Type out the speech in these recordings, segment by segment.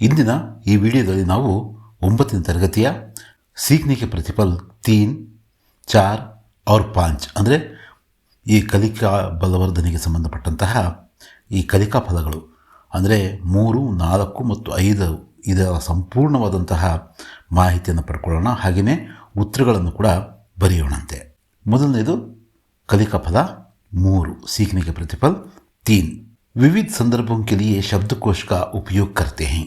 ಇಂದಿನ ಈ ವಿಡಿಯೋದಲ್ಲಿ ನಾವು ಒಂಬತ್ತನೇ ತರಗತಿಯ ಸೀಖನೆ ಕೆ ಪ್ರತಿಫಲ್ ತೀನ್ ಚಾರ್ ಔರ್ ಪಾಂಚ್ ಅಂದರೆ ಈ ಕಲಿಕಾ ಬಲವರ್ಧನೆಗೆ ಸಂಬಂಧಪಟ್ಟಂತಹ ಈ ಕಲಿಕಾ ಫಲಗಳು ಅಂದರೆ ಮೂರು ನಾಲ್ಕು ಮತ್ತು ಐದು ಇದರ ಸಂಪೂರ್ಣವಾದಂತಹ ಮಾಹಿತಿಯನ್ನು ಪಡ್ಕೊಳ್ಳೋಣ ಹಾಗೆಯೇ ಉತ್ತರಗಳನ್ನು ಕೂಡ ಬರೆಯೋಣಂತೆ ಮೊದಲನೇದು ಕಲಿಕಾ ಫಲ ಮೂರು सीखने के प्रतिफल तीन विविध संदर्भों के लिए शब्दकोश का उपयोग करते हैं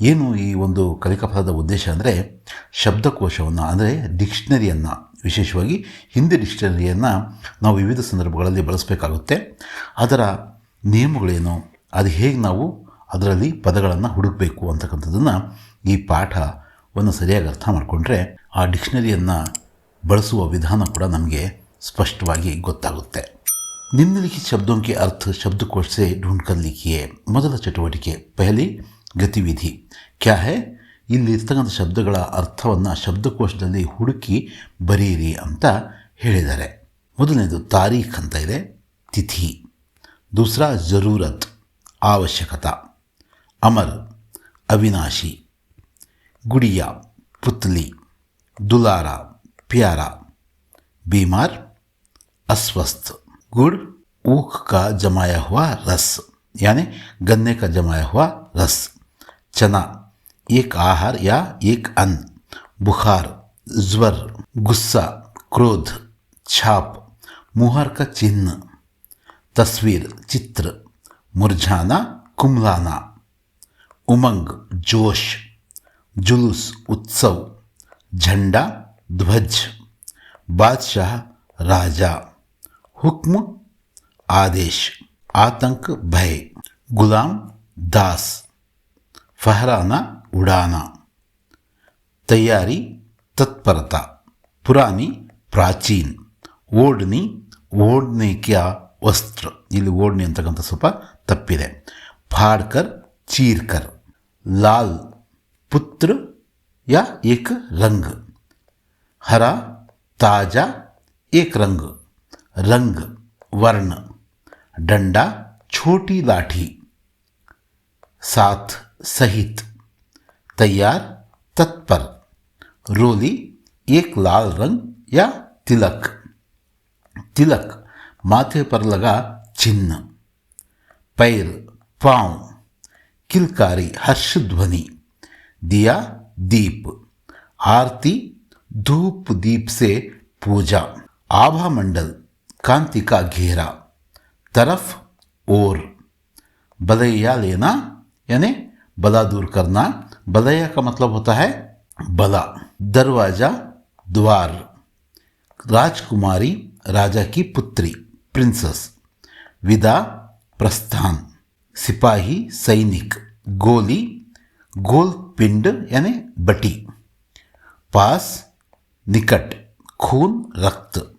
ಏನು ಈ ಒಂದು ಕಲಿಕಾ ಫಲದ ಉದ್ದೇಶ ಅಂದರೆ ಶಬ್ದಕೋಶವನ್ನು ಅಂದರೆ ಡಿಕ್ಷನರಿಯನ್ನು ವಿಶೇಷವಾಗಿ ಹಿಂದಿ ಡಿಕ್ಷನರಿಯನ್ನು ನಾವು ವಿವಿಧ ಸಂದರ್ಭಗಳಲ್ಲಿ ಬಳಸಬೇಕಾಗುತ್ತೆ ಅದರ ನಿಯಮಗಳೇನು ಅದು ಹೇಗೆ ನಾವು ಅದರಲ್ಲಿ ಪದಗಳನ್ನು ಹುಡುಕಬೇಕು ಅಂತಕ್ಕಂಥದ್ದನ್ನು ಈ ಪಾಠವನ್ನು ಸರಿಯಾಗಿ ಅರ್ಥ ಮಾಡಿಕೊಂಡ್ರೆ ಆ ಡಿಕ್ಷನರಿಯನ್ನು ಬಳಸುವ ವಿಧಾನ ಕೂಡ ನಮಗೆ ಸ್ಪಷ್ಟವಾಗಿ ಗೊತ್ತಾಗುತ್ತೆ निम्नलिखित शब्दों के अर्थ शब्दकोश से ढूंढ कर लिखिए ಮೊದಲ ಚಟುವಟಿಕೆ ಪಹಲಿ ಗತಿವಿಧಿ ಕ್ಯಾ ಹೇ ಇಲ್ಲಿರ್ತಕ್ಕಂಥ ಶಬ್ದಗಳ ಅರ್ಥವನ್ನು ಶಬ್ದಕೋಶದಲ್ಲಿ ಹುಡುಕಿ ಬರೆಯಿರಿ ಅಂತ ಹೇಳಿದ್ದಾರೆ ಮೊದಲನೇದು ತಾರೀಖ್ ಅಂತ ಇದೆ ತಿಥಿ ದೂಸರಾ ಜರೂರತ್ ಅವಶ್ಯಕತಾ ಅಮರ್ ಅವಿನಾಶಿ ಗುಡಿಯ ಪುತ್ಲಿ दुलारा प्यारा बीमार अस्वस्थ गुड़ ऊख का जमाया हुआ रस यानी गन्ने का जमाया हुआ रस चना, एक आहार या एक अन्न, बुखार, ज्वर, गुस्सा, क्रोध, छाप, मुहर का चिन्ह, तस्वीर, चित्र, मुरझाना, कुमलाना, उमंग, जोश, जुलूस, उत्सव, झंडा, ध्वज, बादशाह, राजा, हुक्म, आदेश, आतंक, भय, गुलाम, दास फहराना उड़ाना तैयारी तत्परता पुरानी प्राचीन ಓಡ್ನಿ ಓಡ್ನೆ ಕ್ಯಾ ವಸ್ತ್ರ ಇಲ್ಲಿ ಓಡ್ನಿ ಅಂತಕ್ಕಂಥ ಸ್ವಲ್ಪ ತಪ್ಪಿದೆ ಫಾಡ್ಕರ್ ಚೀರ್ಕರ್ ಲಾಲ್ ಪುತ್ರ या एक रंग हरा ताजा एक रंग रंग वर्ण डंडा छोटी लाठी साथ सहित। तैयार, तत्पर। रोली एक लाल रंग या तिलक। तिलक माथे पर लगा चिन्ह। पैर, पाँव, किलकारी हर्ष ध्वनि दिया, दीप। आरती, धूप दीप से पूजा। आभा मंडल, कांति का घेरा। तरफ़ और बलैया लेना, यानी बला दूर करना। बलैया का मतलब होता है बला। दरवाज़ा, द्वार। राजकुमारी, राजा की पुत्री प्रिंसेस विदा, प्रस्थान। सिपाही, सैनिक। गोली गोल पिंड यानी बटी। पास, निकट। खून, रक्त।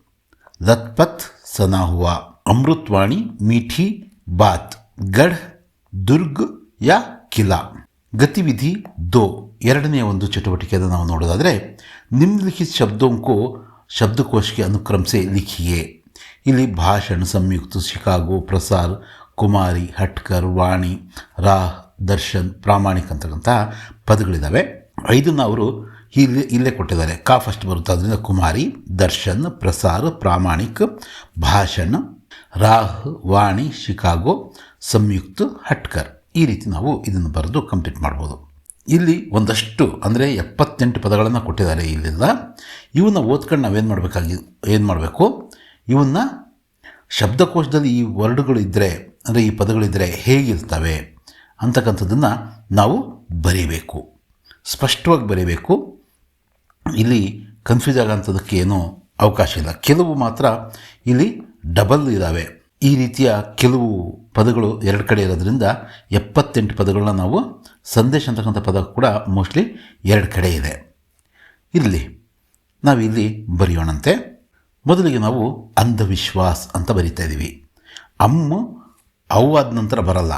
लथपथ, सना हुआ। अमृतवाणी, मीठी बात। गढ़, दुर्ग या किला ಗತಿವಿಧಿ ದೋ. ಎರಡನೆಯ ಒಂದು ಚಟುವಟಿಕೆಯನ್ನು ನಾವು ನೋಡೋದಾದರೆ, ನಿಮ್ನಲಿಖಿತ ಶಬ್ದೋಂಕು ಶಬ್ದಕೋಶಕ್ಕೆ ಅನುಕ್ರಮಿಸಿ ಲಿಖಿಯೇ. ಇಲ್ಲಿ ಭಾಷಣ ಸಂಯುಕ್ತ ಶಿಕಾಗೋ ಪ್ರಸಾರ್ ಕುಮಾರಿ, ಹಟ್ಕರ್, ವಾಣಿ, ರಾಹ್, ದರ್ಶನ್, ಪ್ರಾಮಾಣಿಕ ಅಂತಕ್ಕಂಥ ಪದಗಳಿದ್ದಾವೆ ಐದನ್ನು ಅವರು ಇಲ್ಲಿ, ಇಲ್ಲೇ ಕೊಟ್ಟಿದ್ದಾರೆ. ಕಾ ಫಸ್ಟ್ ಬರುತ್ತೆ ಅದರಿಂದ ಕುಮಾರಿ, ದರ್ಶನ್ ಪ್ರಸಾರ್ ಪ್ರಾಮಾಣಿಕ್, ಭಾಷಣ, ರಾಹ್, ವಾಣಿ, ಶಿಕಾಗೋ, ಸಂಯುಕ್ತ, ಹಟ್ಕರ್. ಈ ರೀತಿ ನಾವು ಇದನ್ನು ಬರೆದು ಕಂಪ್ಲೀಟ್ ಮಾಡ್ಬೋದು. ಇಲ್ಲಿ ಒಂದಷ್ಟು, ಅಂದರೆ ಎಪ್ಪತ್ತೆಂಟು ಪದಗಳನ್ನು ಕೊಟ್ಟಿದ್ದಾರೆ ಇಲ್ಲೆಲ್ಲ ಇವನ್ನ ಓದ್ಕೊಂಡು ನಾವೇನು ಮಾಡಬೇಕಾಗಿ, ಏನು ಮಾಡಬೇಕು? ಇವನ್ನ ಶಬ್ದಕೋಶದಲ್ಲಿ ಈ ವರ್ಡ್ಗಳು ಇದ್ದರೆ ಅಂದರೆ ಈ ಪದಗಳಿದ್ದರೆ ಹೇಗಿರ್ತವೆ ಅಂತಕ್ಕಂಥದ್ದನ್ನು ನಾವು ಬರೀಬೇಕು. ಸ್ಪಷ್ಟವಾಗಿ ಬರೀಬೇಕು. ಇಲ್ಲಿ ಕನ್ಫ್ಯೂಸ್ ಆಗೋಂಥದ್ದಕ್ಕೆ ಏನೂ ಅವಕಾಶ ಇಲ್ಲ. ಕೆಲವು ಮಾತ್ರ ಇಲ್ಲಿ ಡಬಲ್ ಇದ್ದಾವೆ ಈ ರೀತಿಯ ಕೆಲವು ಪದಗಳು ಎರಡು ಕಡೆ ಇರೋದ್ರಿಂದ ಎಪ್ಪತ್ತೆಂಟು ಪದಗಳನ್ನ ನಾವು ಸಂದೇಶ ಅಂತಕ್ಕಂಥ ಪದ ಕೂಡ ಮೋಸ್ಟ್ಲಿ ಎರಡು ಕಡೆ ಇದೆ. ಇರಲಿ ನಾವಿಲ್ಲಿ ಬರೆಯೋಣಂತೆ. ಮೊದಲಿಗೆ ನಾವು ಅಂಧವಿಶ್ವಾಸ್ ಅಂತ ಬರಿತಾ ಇದ್ದೀವಿ ಅಮ್ಮ ಅವು ನಂತರ ಬರಲ್ಲ.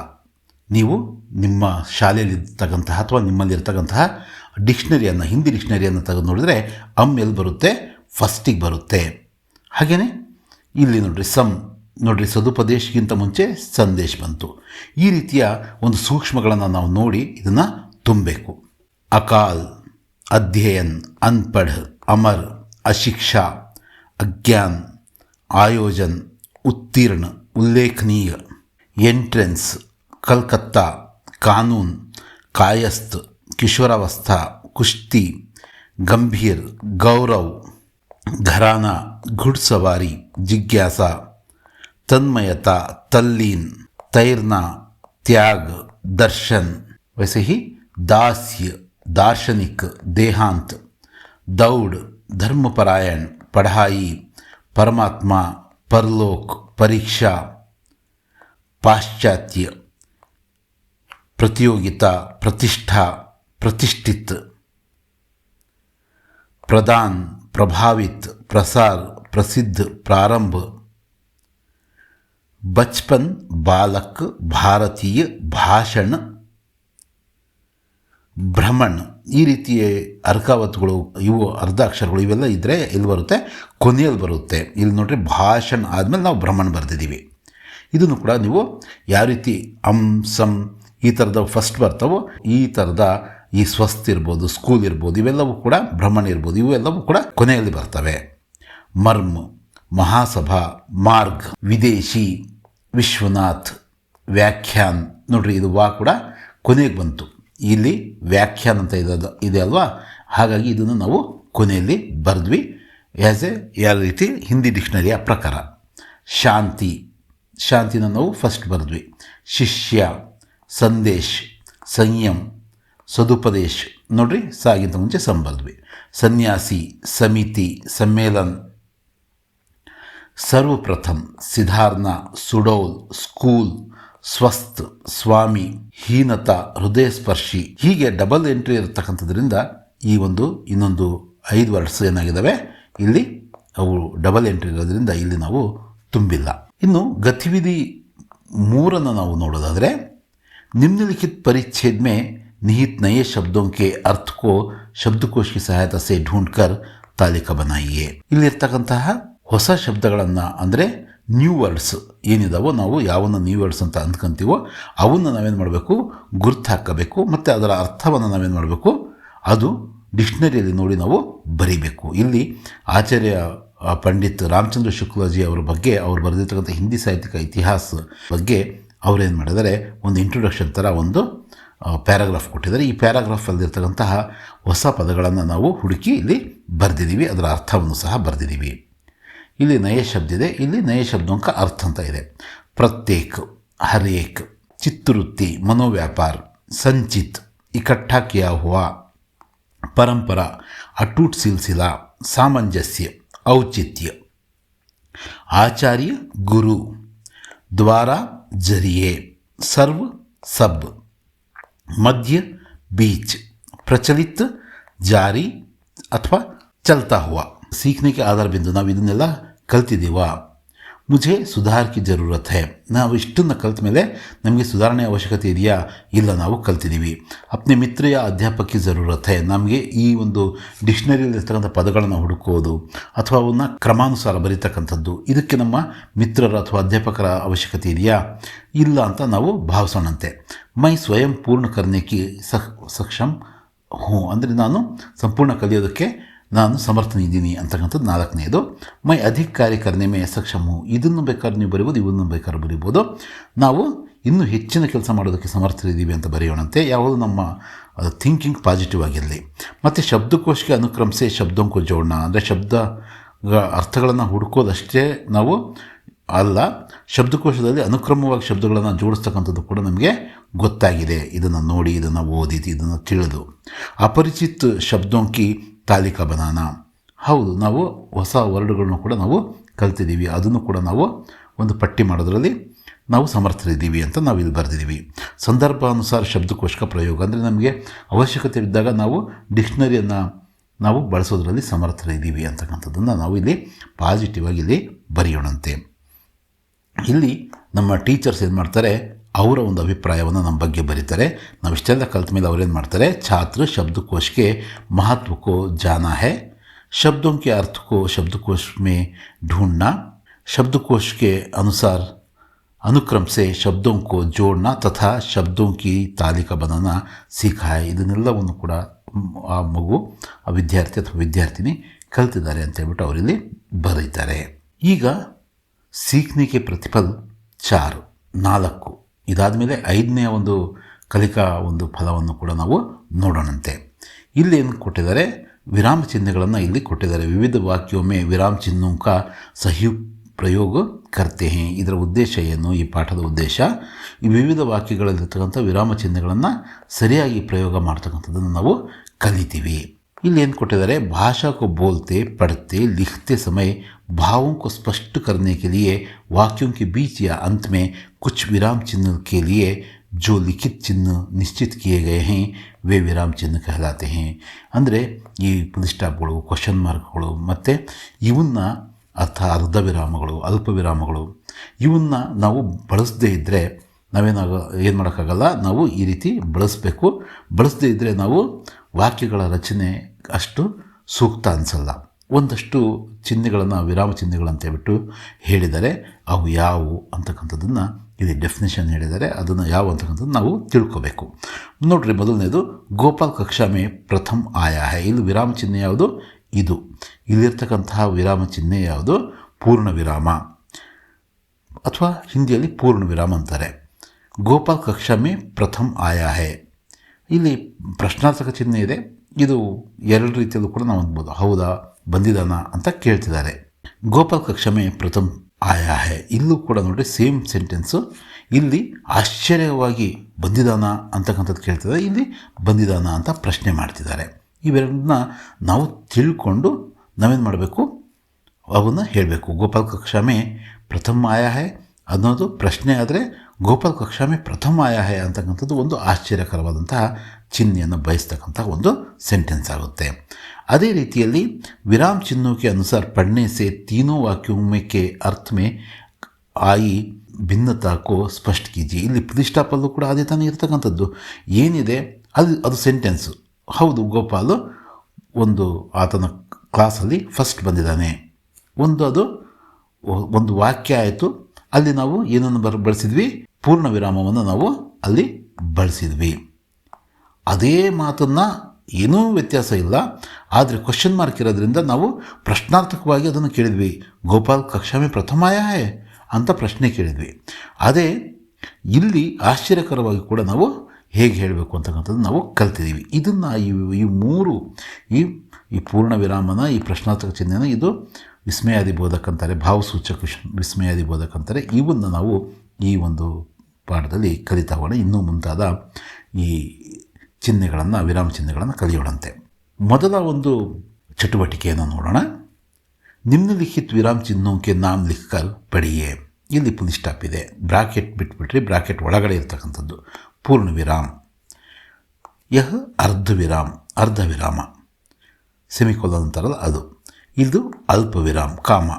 ನೀವು ನಿಮ್ಮ ಶಾಲೆಯಲ್ಲಿರ್ತಕ್ಕಂತಹ ಅಥವಾ ನಿಮ್ಮಲ್ಲಿರ್ತಕ್ಕಂತಹ ಡಿಕ್ಷ್ನರಿಯನ್ನು, ಹಿಂದಿ ಡಿಕ್ಷ್ನರಿಯನ್ನು ತೆಗೆದು ನೋಡಿದರೆ ಅಮ್ ಎಲ್ಲಿ ಬರುತ್ತೆ? ಫಸ್ಟಿಗೆ ಬರುತ್ತೆ. ಹಾಗೆಯೇ ಇಲ್ಲಿ ನೋಡಿರಿ ಸಮ್ ನೋಡಿರಿ ಸದುಪದೇಶಕ್ಕಿಂತ ಮುಂಚೆ ಸಂದೇಶ ಬಂತು. ಈ ರೀತಿಯ ಒಂದು ಸೂಕ್ಷ್ಮಗಳನ್ನು ನಾವು ನೋಡಿ ಇದನ್ನು ತುಂಬಬೇಕು. ಅಕಾಲ್, ಅಧ್ಯಯನ್, ಅನ್ಪಢ್, ಅಮರ್, ಅಶಿಕ್ಷಾ, ಅಜ್ಞಾನ್, ಆಯೋಜನ್, ಉತ್ತೀರ್ಣ, ಉಲ್ಲೇಖನೀಯ, ಎಂಟ್ರೆನ್ಸ್, ಕಲ್ಕತ್ತಾ, ಕಾನೂನ್, ಕಾಯಸ್ತ್, ಕಿಶೋರಾವಸ್ಥಾ, ಕುಸ್ತಿ, ಗಂಭೀರ್, ಗೌರವ್, ಘರಾನ ಘುಡ್ ಸವಾರಿ तन्मयता तल्लीन तैरना त्याग दर्शन वैसे ही दास्य दार्शनिक देहांत दौड़ धर्मपरायण पढ़ाई परमात्मा परलोक परीक्षा पाश्चात्य प्रतियोगिता प्रतिष्ठा प्रतिष्ठित प्रदान प्रभावित प्रसार प्रसिद्ध प्रारंभ बचपन बालक ಭಾರತೀಯ ಭಾಷಣ ಭ್ರಮಣ್ ಈ ರೀತಿಯ ಅರ್ಕಾವತ್ಗಳು ಇವು ಅರ್ಧ ಅಕ್ಷರಗಳು ಇವೆಲ್ಲ ಇದ್ದರೆ ಇಲ್ಲಿ ಬರುತ್ತೆ ಕೊನೆಯಲ್ಲಿ ಬರುತ್ತೆ ಇಲ್ಲಿ ನೋಡ್ರಿ ಭಾಷಣ ಆದಮೇಲೆ ನಾವು ಭ್ರಮಣ್ ಬರೆದಿದ್ದೀವಿ ಇದನ್ನು ಕೂಡ ನೀವು ಯಾವ ರೀತಿ ಅಂ ಸಂ ಈ ಥರದ ಫಸ್ಟ್ ಬರ್ತಾವೋ ಈ ಥರದ ಈ ಸ್ವಸ್ಥ ಇರ್ಬೋದು ಸ್ಕೂಲ್ ಇರ್ಬೋದು ಇವೆಲ್ಲವೂ ಕೂಡ ಭ್ರಮಣ ಇರ್ಬೋದು ಇವೆಲ್ಲವೂ ಕೂಡ ಕೊನೆಯಲ್ಲಿ ಬರ್ತವೆ ಮರ್ಮ್ ಮಹಾಸಭಾ ಮಾರ್ಗ್ ವಿದೇಶಿ ವಿಶ್ವನಾಥ್ ವ್ಯಾಖ್ಯಾನ್. ನೋಡ್ರಿ, ಇದು ವಾ ಕೂಡ ಕೊನೆಗೆ ಬಂತು. ಇಲ್ಲಿ ವ್ಯಾಖ್ಯಾನ್ ಅಂತ ಇದೆ ಇದೆ ಅಲ್ವಾ? ಹಾಗಾಗಿ ಇದನ್ನು ನಾವು ಕೊನೆಯಲ್ಲಿ ಬರೆದ್ವಿ. ಆ್ಯಸ್ ಎ ಯಾವ ರೀತಿ ಹಿಂದಿ ಡಿಕ್ಷನರಿಯ ಪ್ರಕಾರ. ಶಾಂತಿ. ಶಾಂತಿನ ನಾವು ಫಸ್ಟ್ ಬರೆದ್ವಿ. ಶಿಷ್ಯ, ಸಂದೇಶ್ ಸಂಯಮ್ ಸದುಪದೇಶ್. ನೋಡ್ರಿ ಸಾಗಿಂತ ಮುಂಚೆ ಸಂಬರ್ದ್ವಿ. ಸನ್ಯಾಸಿ, ಸಮಿತಿ, ಸಮ್ಮೇಳನ್. ಸರ್ವಪ್ರಥಮ್ ಸಿದ್ಧಾರ್ನ ಸುಡೋಲ್ ಸ್ಕೂಲ್ ಸ್ವಸ್ತ್ ಸ್ವಾಮಿ ಹೀನತ ಹೃದಯ ಸ್ಪರ್ಶಿ ಹೀಗೆ ಡಬಲ್ ಎಂಟ್ರಿ ಇರತಕ್ಕಂಥದ್ರಿಂದ ಈ ಒಂದು ಇನ್ನೊಂದು ಐದು ವರ್ಡ್ಸ್ ಏನಾಗಿದ್ದಾವೆ ಇಲ್ಲಿ ಅವು ಡಬಲ್ ಎಂಟ್ರಿ ಇರೋದ್ರಿಂದ ಇಲ್ಲಿ ನಾವು ತುಂಬಿಲ್ಲ ಇನ್ನು ಗತಿವಿಧಿ ಮೂರನ್ನು ನಾವು ನೋಡೋದಾದರೆ निम्नलिखित परिच्छेद में निहित नए शब्दों के अर्थ को ಶಬ್ದಕೋಶ की ಸಹಾಯತ से ढूंढकर ತಾಲಿಕಾ बनाइए ಇಲ್ಲಿರ್ತಕ್ಕಂತಹ ಹೊಸ ಶಬ್ದಗಳನ್ನು ಅಂದರೆ ನ್ಯೂ ವರ್ಡ್ಸ್ ಏನಿದಾವೋ ನಾವು ಯಾವನ್ನು ನ್ಯೂ ವರ್ಡ್ಸ್ ಅಂತ ಅಂದ್ಕೊಂತೀವೋ ಅವನ್ನು ನಾವೇನು ಮಾಡಬೇಕು? ಗುರ್ತು ಹಾಕಬೇಕು. ಮತ್ತು ಅದರ ಅರ್ಥವನ್ನು ನಾವೇನು ಮಾಡಬೇಕು? ಅದು ಡಿಕ್ಷ್ನರಿಯಲ್ಲಿ ನೋಡಿ ನಾವು ಬರೀಬೇಕು. ಇಲ್ಲಿ ಆಚಾರ್ಯ ಪಂಡಿತ್ ರಾಮಚಂದ್ರ ಶುಕ್ಲಾಜಿ ಅವರ ಬಗ್ಗೆ ಅವರು ಬರೆದಿರ್ತಕ್ಕಂಥ ಹಿಂದಿ ಸಾಹಿತ್ಯಿಕ ಇತಿಹಾಸ ಬಗ್ಗೆ ಅವರೇನು ಮಾಡಿದ್ದಾರೆ? ಒಂದು ಇಂಟ್ರೊಡಕ್ಷನ್ ಥರ ಒಂದು ಪ್ಯಾರಾಗ್ರಾಫ್ ಕೊಟ್ಟಿದ್ದಾರೆ. ಈ ಪ್ಯಾರಾಗ್ರಾಫಲ್ಲಿರ್ತಕ್ಕಂತಹ ಹೊಸ ಪದಗಳನ್ನು ನಾವು ಹುಡುಕಿ ಇಲ್ಲಿ ಬರೆದಿದ್ದೀವಿ. ಅದರ ಅರ್ಥವನ್ನು ಸಹ ಬರೆದಿದ್ದೀವಿ. ಇಲ್ಲಿ ನಯ ಶಬ್ದ ಇದೆ, ಇಲ್ಲಿ ನಯ ಶಬ್ದಂಕ ಅರ್ಥ ಅಂತ ಇದೆ. ಪ್ರತ್ಯೇಕ್, ಹರೇಕ್, ಚಿತ್ರವೃತ್ತಿ, ಮನೋವ್ಯಾಪಾರ संचित इकट्ठा किया हुआ परंपरा अटूट सिलसिला सामंजस्य औचित्य आचार्य गुरु द्वारा ज़रिए सर्व सब मध्य बीच प्रचलित जारी अथवा चलता हुआ सीखने के आधार बिंदु ना बिंदु ಕಲ್ತಿದ್ದೀವಾ? ಮುಜೆ ಸುಧಾರ್ ಕಿ ಜರೂರತ್ ಹೈ. ನಾವು ಇಷ್ಟನ್ನು ಕಲ್ತ ಮೇಲೆ ನಮಗೆ ಸುಧಾರಣೆ ಅವಶ್ಯಕತೆ ಇದೆಯಾ? ಇಲ್ಲ, ನಾವು ಕಲ್ತಿದ್ದೀವಿ. ಅಪ್ನೆ ಮಿತ್ರೆಯ ಅಧ್ಯಾಪಕಿ ಜರೂರತ್ ಹೇ. ನಮಗೆ ಈ ಒಂದು ಡಿಕ್ಷ್ನರಿಯಲ್ಲಿರ್ತಕ್ಕಂಥ ಪದಗಳನ್ನು ಹುಡುಕೋದು ಅಥವಾ ಅವನ್ನ ಕ್ರಮಾನುಸಾರ ಬರೀತಕ್ಕಂಥದ್ದು, ಇದಕ್ಕೆ ನಮ್ಮ ಮಿತ್ರರ ಅಥವಾ ಅಧ್ಯಾಪಕರ ಅವಶ್ಯಕತೆ ಇದೆಯಾ? ಇಲ್ಲ ಅಂತ ನಾವು ಭಾವಿಸೋಣಂತೆ. ಮೈ ಸ್ವಯಂ ಪೂರ್ಣ ಕರ್ಣಕ್ಕೆ ಸಕ್ ಸಕ್ಷಮ್ ಹ್ಞೂ ಅಂದರೆ ನಾನು ಸಂಪೂರ್ಣ ಕಲಿಯೋದಕ್ಕೆ ನಾನು ಸಮರ್ಥನಿದ್ದೀನಿ ಅಂತಕ್ಕಂಥದ್ದು ನಾಲ್ಕನೇದು ಮೈ ಅಧಿಕಾರಿ ಕರ್ಣೆ ಕರ್ನೆ ಮೇ ಸಕ್ಷಮ್ ಇದನ್ನು ಬೇಕಾದ್ರೆ ನೀವು ಬರಿಬೋದು, ಇವನ್ನು ಬೇಕಾದ್ರೆ ಬರಿಬೋದು. ನಾವು ಇನ್ನೂ ಹೆಚ್ಚಿನ ಕೆಲಸ ಮಾಡೋದಕ್ಕೆ ಸಮರ್ಥರಿದ್ದೀವಿ ಅಂತ ಬರೆಯೋಣಂತೆ. ಯಾವುದು ನಮ್ಮ ಥಿಂಕಿಂಗ್ ಪಾಸಿಟಿವ್ ಆಗಿರಲಿ. ಮತ್ತು ಶಬ್ದಕೋಶಕ್ಕೆ ಅನುಕ್ರಮಿಸಿ ಶಬ್ದಂಕು ಜೋಡಣ. ಅಂದರೆ ಶಬ್ದ ಅರ್ಥಗಳನ್ನು ಹುಡುಕೋದಷ್ಟೇ ನಾವು ಅಲ್ಲ, ಶಬ್ದಕೋಶದಲ್ಲಿ ಅನುಕ್ರಮವಾಗಿ ಶಬ್ದಗಳನ್ನು ಜೋಡಿಸ್ತಕ್ಕಂಥದ್ದು ಕೂಡ ನಮಗೆ ಗೊತ್ತಾಗಿದೆ. ಇದನ್ನು ನೋಡಿ, ಇದನ್ನು ಓದಿ, ಇದನ್ನು ತಿಳಿದು. ಅಪರಿಚಿತ ಶಬ್ದೋಂಕಿ ತಾಲಿಕಾ ಬನಾನ. ಹೌದು, ನಾವು ಹೊಸ ವರ್ಡ್ಗಳನ್ನು ಕೂಡ ನಾವು ಕಲ್ತಿದ್ದೀವಿ. ಅದನ್ನು ಕೂಡ ನಾವು ಒಂದು ಪಟ್ಟಿ ಮಾಡೋದರಲ್ಲಿ ನಾವು ಸಮರ್ಥರಿದ್ದೀವಿ ಅಂತ ನಾವು ಇಲ್ಲಿ ಬರೆದಿದ್ದೀವಿ. ಸಂದರ್ಭಾನುಸಾರ ಶಬ್ದಕೋಶಕ ಪ್ರಯೋಗ ಅಂದರೆ ನಮಗೆ ಅವಶ್ಯಕತೆ ಇದ್ದಾಗ ನಾವು ಡಿಕ್ಷನರಿಯನ್ನು ನಾವು ಬಳಸೋದ್ರಲ್ಲಿ ಸಮರ್ಥರಿದ್ದೀವಿ ಅಂತಕ್ಕಂಥದ್ದನ್ನು ನಾವು ಇಲ್ಲಿ ಪಾಸಿಟಿವ್ ಆಗಿ ಇಲ್ಲಿ ಬರೆಯೋಣಂತೆ. ಇಲ್ಲಿ ನಮ್ಮ ಟೀಚರ್ಸ್ ಏನು ಮಾಡ್ತಾರೆ ಅವರ ಒಂದು ಅಭಿಪ್ರಾಯವನ್ನು ನಮ್ಮ ಬಗ್ಗೆ ಬರೀತಾರೆ ನಾವು ಇಷ್ಟೆಲ್ಲ ಕಲ್ತ ಮೇಲೆ ಅವ್ರೇನು ಮಾಡ್ತಾರೆ ಛಾತ್ರ शब्दकोश के महत्व को जाना है शब्दों के अर्थ को शब्दकोश में ढूंढना शब्दकोश के अनुसार अनुक्रम से शब्दों को जोड़ना तथा शब्दों की तालिका बनाना सीखा है ಇದನ್ನೆಲ್ಲವನ್ನು ಕೂಡ ಮ್, ಆ ಮಗು ಆ ವಿದ್ಯಾರ್ಥಿ ಅಥವಾ ವಿದ್ಯಾರ್ಥಿನಿ ಕಲ್ತಿದ್ದಾರೆ ಅಂತ ಹೇಳ್ಬಿಟ್ಟು ಅವರಲ್ಲಿ ಬರೀತಾರೆ ಈಗ ಸೀಖ್ನಿಕೆ ಪ್ರತಿಫಲ್ ಚಾರು ನಾಲ್ಕು ಇದಾದಮೇಲೆ ಐದನೇ ಒಂದು ಕಲಿಕಾ ಒಂದು ಫಲವನ್ನು ಕೂಡ ನಾವು ನೋಡೋಣಂತೆ ಇಲ್ಲಿ ಏನು ಕೊಟ್ಟಿದ್ದಾರೆ ವಿರಾಮ ಚಿಹ್ನೆಗಳನ್ನು ಇಲ್ಲಿ ಕೊಟ್ಟಿದ್ದಾರೆ ವಿವಿಧ ವಾಕ್ಯೊಮ್ಮೆ ವಿರಾಮ ಚಿಹ್ನೋं का ಸಹಿ ಪ್ರಯೋಗ ಕರ್ತೆ ಹೇ ಇದರ ಉದ್ದೇಶ ಏನು ಈ ಪಾಠದ ಉದ್ದೇಶ ಈ ವಿವಿಧ ವಾಕ್ಯಗಳಲ್ಲಿರ್ತಕ್ಕಂಥ ವಿರಾಮ ಚಿಹ್ನೆಗಳನ್ನು ಸರಿಯಾಗಿ ಪ್ರಯೋಗ ಮಾಡ್ತಕ್ಕಂಥದ್ದನ್ನು ನಾವು ಕಲಿತೀವಿ ಇಲ್ಲಿ ಏನು ಕೊಟ್ಟಿದ್ದಾರೆ भाषा को बोलते पढ़ते लिखते समय भावों को स्पष्ट करने के लिए वाक्यों के बीच या अंत में कुछ विराम चिन्ह के लिए जो लिखित चिन्ह निश्चित किए गए हैं वे विराम चिन्ह कहलाते हैं ಅಂದರೆ ಈ ಫುಲ್ ಸ್ಟಾಪ್ಗಳು ಕ್ವಶನ್ ಮಾರ್ಕ್ಗಳು ಮತ್ತು ಇವನ್ನ ಅರ್ಥ ಅರ್ಧ ವಿರಾಮಗಳು ಅಲ್ಪ ವಿರಾಮಗಳು ಇವನ್ನ ನಾವು ಬಳಸದೇ ಇದ್ದರೆ ನಾವೇನಾಗ ಏನು ಮಾಡೋಕ್ಕಾಗಲ್ಲ ನಾವು ಈ ರೀತಿ ಬಳಸಬೇಕು ಬಳಸದೇ ಇದ್ದರೆ ನಾವು ವಾಕ್ಯಗಳ ರಚನೆ ಅಷ್ಟು ಸೂಕ್ತ ಅನಿಸಲ್ಲ ಒಂದಷ್ಟು ಚಿಹ್ನೆಗಳನ್ನು, ವಿರಾಮ ಚಿಹ್ನೆಗಳಂತ ಹೇಳ್ಬಿಟ್ಟು ಹೇಳಿದರೆ ಅವು ಯಾವುವು ಅಂತಕ್ಕಂಥದ್ದನ್ನು ಇಲ್ಲಿ ಡೆಫಿನೇಷನ್ ಹೇಳಿದರೆ ಅದನ್ನು ಯಾವ ಅಂತಕ್ಕಂಥದ್ದು ನಾವು ತಿಳ್ಕೋಬೇಕು. ನೋಡ್ರಿ ಮೊದಲನೇದು, ಗೋಪಾಲ್ ಕಕ್ಷಾಮೆ ಪ್ರಥಮ್ ಆಯಾ ಹೈ ಇಲ್ಲಿ ವಿರಾಮ ಚಿಹ್ನೆ ಯಾವುದು? ಇದು. ಇಲ್ಲಿರ್ತಕ್ಕಂತಹ ವಿರಾಮ ಚಿಹ್ನೆ ಯಾವುದು? ಪೂರ್ಣ ವಿರಾಮ. ಅಥವಾ ಹಿಂದಿಯಲ್ಲಿ ಪೂರ್ಣ ವಿರಾಮ ಅಂತಾರೆ. ಗೋಪಾಲ್ ಕಕ್ಷಾಮೆ ಪ್ರಥಮ್ ಆಯಾ ಹೈ ಇಲ್ಲಿ ಪ್ರಶ್ನಾರ್ಥಕ ಚಿಹ್ನೆ ಇದೆ. ಇದು ಎರಡು ರೀತಿಯಲ್ಲೂ ಕೂಡ ನಾವು ಅನ್ಬೋದು. ಹೌದಾ? ಬಂದಿದ್ದಾನ ಅಂತ ಕೇಳ್ತಿದ್ದಾರೆ. ಗೋಪಾಲ್ ಕ್ಷಮೆ ಮೇ ಪ್ರಥಮ್ ಆಯಾ ಹೇ ಇಲ್ಲೂ ಕೂಡ ನೋಡಿ ಸೇಮ್ ಸೆಂಟೆನ್ಸು. ಇಲ್ಲಿ ಆಶ್ಚರ್ಯವಾಗಿ ಬಂದಿದ್ದಾನ ಅಂತಕ್ಕಂಥದ್ದು ಕೇಳ್ತಿದ್ದಾರೆ. ಇಲ್ಲಿ ಬಂದಿದ್ದಾನ ಅಂತ ಪ್ರಶ್ನೆ ಮಾಡ್ತಿದ್ದಾರೆ. ಇವೆರಡನ್ನ ನಾವು ತಿಳ್ಕೊಂಡು ನಾವೇನು ಮಾಡಬೇಕು? ಅವನ್ನ ಹೇಳಬೇಕು. ಗೋಪಾಲ್ ಕಕ್ಷಾಮೆ ಪ್ರಥಮ ಆಯಾ ಹೇ ಅನ್ನೋದು ಪ್ರಶ್ನೆ ಆದರೆ ಗೋಪಾಲ್ ಕಕ್ಷಾಮೆ ಪ್ರಥಮ ಆಯಾ ಹೇ ಅಂತಕ್ಕಂಥದ್ದು ಒಂದು ಆಶ್ಚರ್ಯಕರವಾದಂತಹ ಚಿಹ್ನೆಯನ್ನು ಬಯಸ್ತಕ್ಕಂಥ ಒಂದು ಸೆಂಟೆನ್ಸ್ ಆಗುತ್ತೆ. ಅದೇ ರೀತಿಯಲ್ಲಿ ವಿರಾಮ್ ಚಿಹ್ನೋं के अनुसार पढ़ने से तीनों वाक्यों में के अर्थ में आई ಭಿನ್ನತಾ ಕೋ ಸ್ಪಷ್ಟ ಕೀಜಿ ಇಲ್ಲಿ ಪ್ರತಿಷ್ಠಾಪಲ್ಲೂ ಕೂಡ ಅದೇ ತಾನೇ ಇರ್ತಕ್ಕಂಥದ್ದು ಏನಿದೆ ಅದು ಅದು ಸೆಂಟೆನ್ಸು ಹೌದು ಗೋಪಾಲು ಒಂದು ಆತನ ಕ್ಲಾಸಲ್ಲಿ ಫಸ್ಟ್ ಬಂದಿದ್ದಾನೆ ಒಂದು ಅದು ಒ- ಒಂದು ವಾಕ್ಯ ಆಯಿತು ಅಲ್ಲಿ ನಾವು ಏನನ್ನು ಬರ್ ಬಳಸಿದ್ವಿ ಪೂರ್ಣ ವಿರಾಮವನ್ನು ನಾವು ಅಲ್ಲಿ ಬಳಸಿದ್ವಿ ಅದೇ ಮಾತನ್ನು ಏನೂ ವ್ಯತ್ಯಾಸ ಇಲ್ಲ ಆದರೆ ಕ್ವಶನ್ ಮಾರ್ಕ್ ಇರೋದ್ರಿಂದ ನಾವು ಪ್ರಶ್ನಾರ್ಥಕವಾಗಿ ಅದನ್ನು ಕೇಳಿದ್ವಿ. ಗೋಪಾಲ್, ಕಕ್ಷಾಮಿ ಪ್ರಥಮಾಯ ಅಂತ ಪ್ರಶ್ನೆ ಕೇಳಿದ್ವಿ. ಅದೇ ಇಲ್ಲಿ ಆಶ್ಚರ್ಯಕರವಾಗಿ ಕೂಡ ನಾವು ಹೇಗೆ ಹೇಳಬೇಕು ಅಂತಕ್ಕಂಥದ್ದು ನಾವು ಕಲ್ತಿದ್ದೀವಿ. ಇದನ್ನು ಈ ಈ ಮೂರು, ಈ ಈ ಪೂರ್ಣ ವಿರಾಮನ, ಈ ಪ್ರಶ್ನಾರ್ಥಕ ಚಿಹ್ನೆನ ಇದು ವಿಸ್ಮಯಾದಿ ಬೋಧಕ ಅಂತಾರೆ, ಭಾವಸೂಚಕ ವಿಸ್ಮಯಾದಿ ಬೋಧಕ ಅಂತಾರೆ. ಇವನ್ನು ನಾವು ಈ ಒಂದು ಪಾಠದಲ್ಲಿ ಕಲಿತಾ ಹೋಗೋಣ. ಇನ್ನೂ ಮುಂತಾದ ಈ ಚಿಹ್ನೆಗಳನ್ನು, ವಿರಾಮ ಚಿಹ್ನೆಗಳನ್ನು ಕಲಿಯೋಣಂತೆ. ಮೊದಲ ಒಂದು ಚಟುವಟಿಕೆಯನ್ನು ನೋಡೋಣ. ನಿಮ್ನಲಿಖಿತ್ ವಿರಾಮ ಚಿಹ್ನೋಕೆ ನಾಮ್ ಲಿಖಲ್ ಪಡಿಯೇ. ಇಲ್ಲಿ ಪುಲ್ ಸ್ಟಾಪ್ ಇದೆ. ಬ್ರಾಕೆಟ್ ಬಿಟ್ಬಿಟ್ರಿ, ಬ್ರಾಕೆಟ್ ಒಳಗಡೆ ಇರ್ತಕ್ಕಂಥದ್ದು. ಪೂರ್ಣ ವಿರಾಮ್. ಯಹ ಅರ್ಧ ವಿರಾಮ್, ಅರ್ಧ ವಿರಾಮ. ಸೆಮಿಕೊಲ್ಲ ಅಂತಾರಲ್ಲ ಅದು. ಇದು ಅಲ್ಪ ವಿರಾಮ್, ಕಾಮ.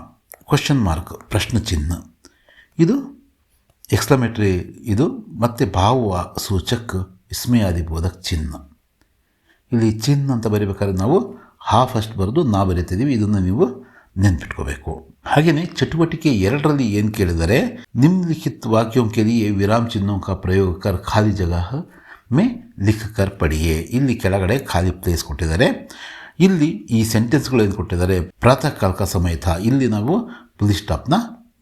ಕ್ವಶನ್ ಮಾರ್ಕ್ ಪ್ರಶ್ನೆ ಚಿಹ್ನ ಇದು ಎಕ್ಸ್ಲಮೇಟ್ರಿ ಇದು ಮತ್ತು ಭಾವ ಸೂಚಕ್ ವಿಸ್ಮಯಾದಿ ಬೋಧಕ್ ಚಿಹ್ನ ಇಲ್ಲಿ ಚಿನ್ ಅಂತ ಬರಿಬೇಕಾದ್ರೆ ನಾವು ಹಾಫ್ ಫಸ್ಟ್ ಬರೆದು ನಾ ಬರಿತಿದ್ದೀವಿ ಇದನ್ನು ನೀವು ನೆನ್ಪಿಟ್ಕೋಬೇಕು. ಹಾಗೆಯೇ ಚಟುವಟಿಕೆ ಎರಡರಲ್ಲಿ ಏನು ಕೇಳಿದರೆ ನಿಮ್ಲಿಖಿತ್ ವಾಕ್ಯೋಂಕೆಲಿಯೇ ವಿರಾಮ್ ಚಿನ್ನೋಂಕ ಪ್ರಯೋಗಕರ್ ಖಾಲಿ ಜಗ ಮೇ ಲಿಖಕರ್ ಪಡಿಯೇ. ಇಲ್ಲಿ ಕೆಳಗಡೆ ಖಾಲಿ ಪ್ಲೇಸ್ ಕೊಟ್ಟಿದ್ದಾರೆ. ಇಲ್ಲಿ ಈ ಸೆಂಟೆನ್ಸ್ಗಳು ಏನು ಕೊಟ್ಟಿದ್ದಾರೆ ಪ್ರಾತಃ ಕಾಲಕ ಸಮೇತ ಇಲ್ಲಿ ನಾವು ಪುಲಿಸ್ ಸ್ಟಾಪ್ನ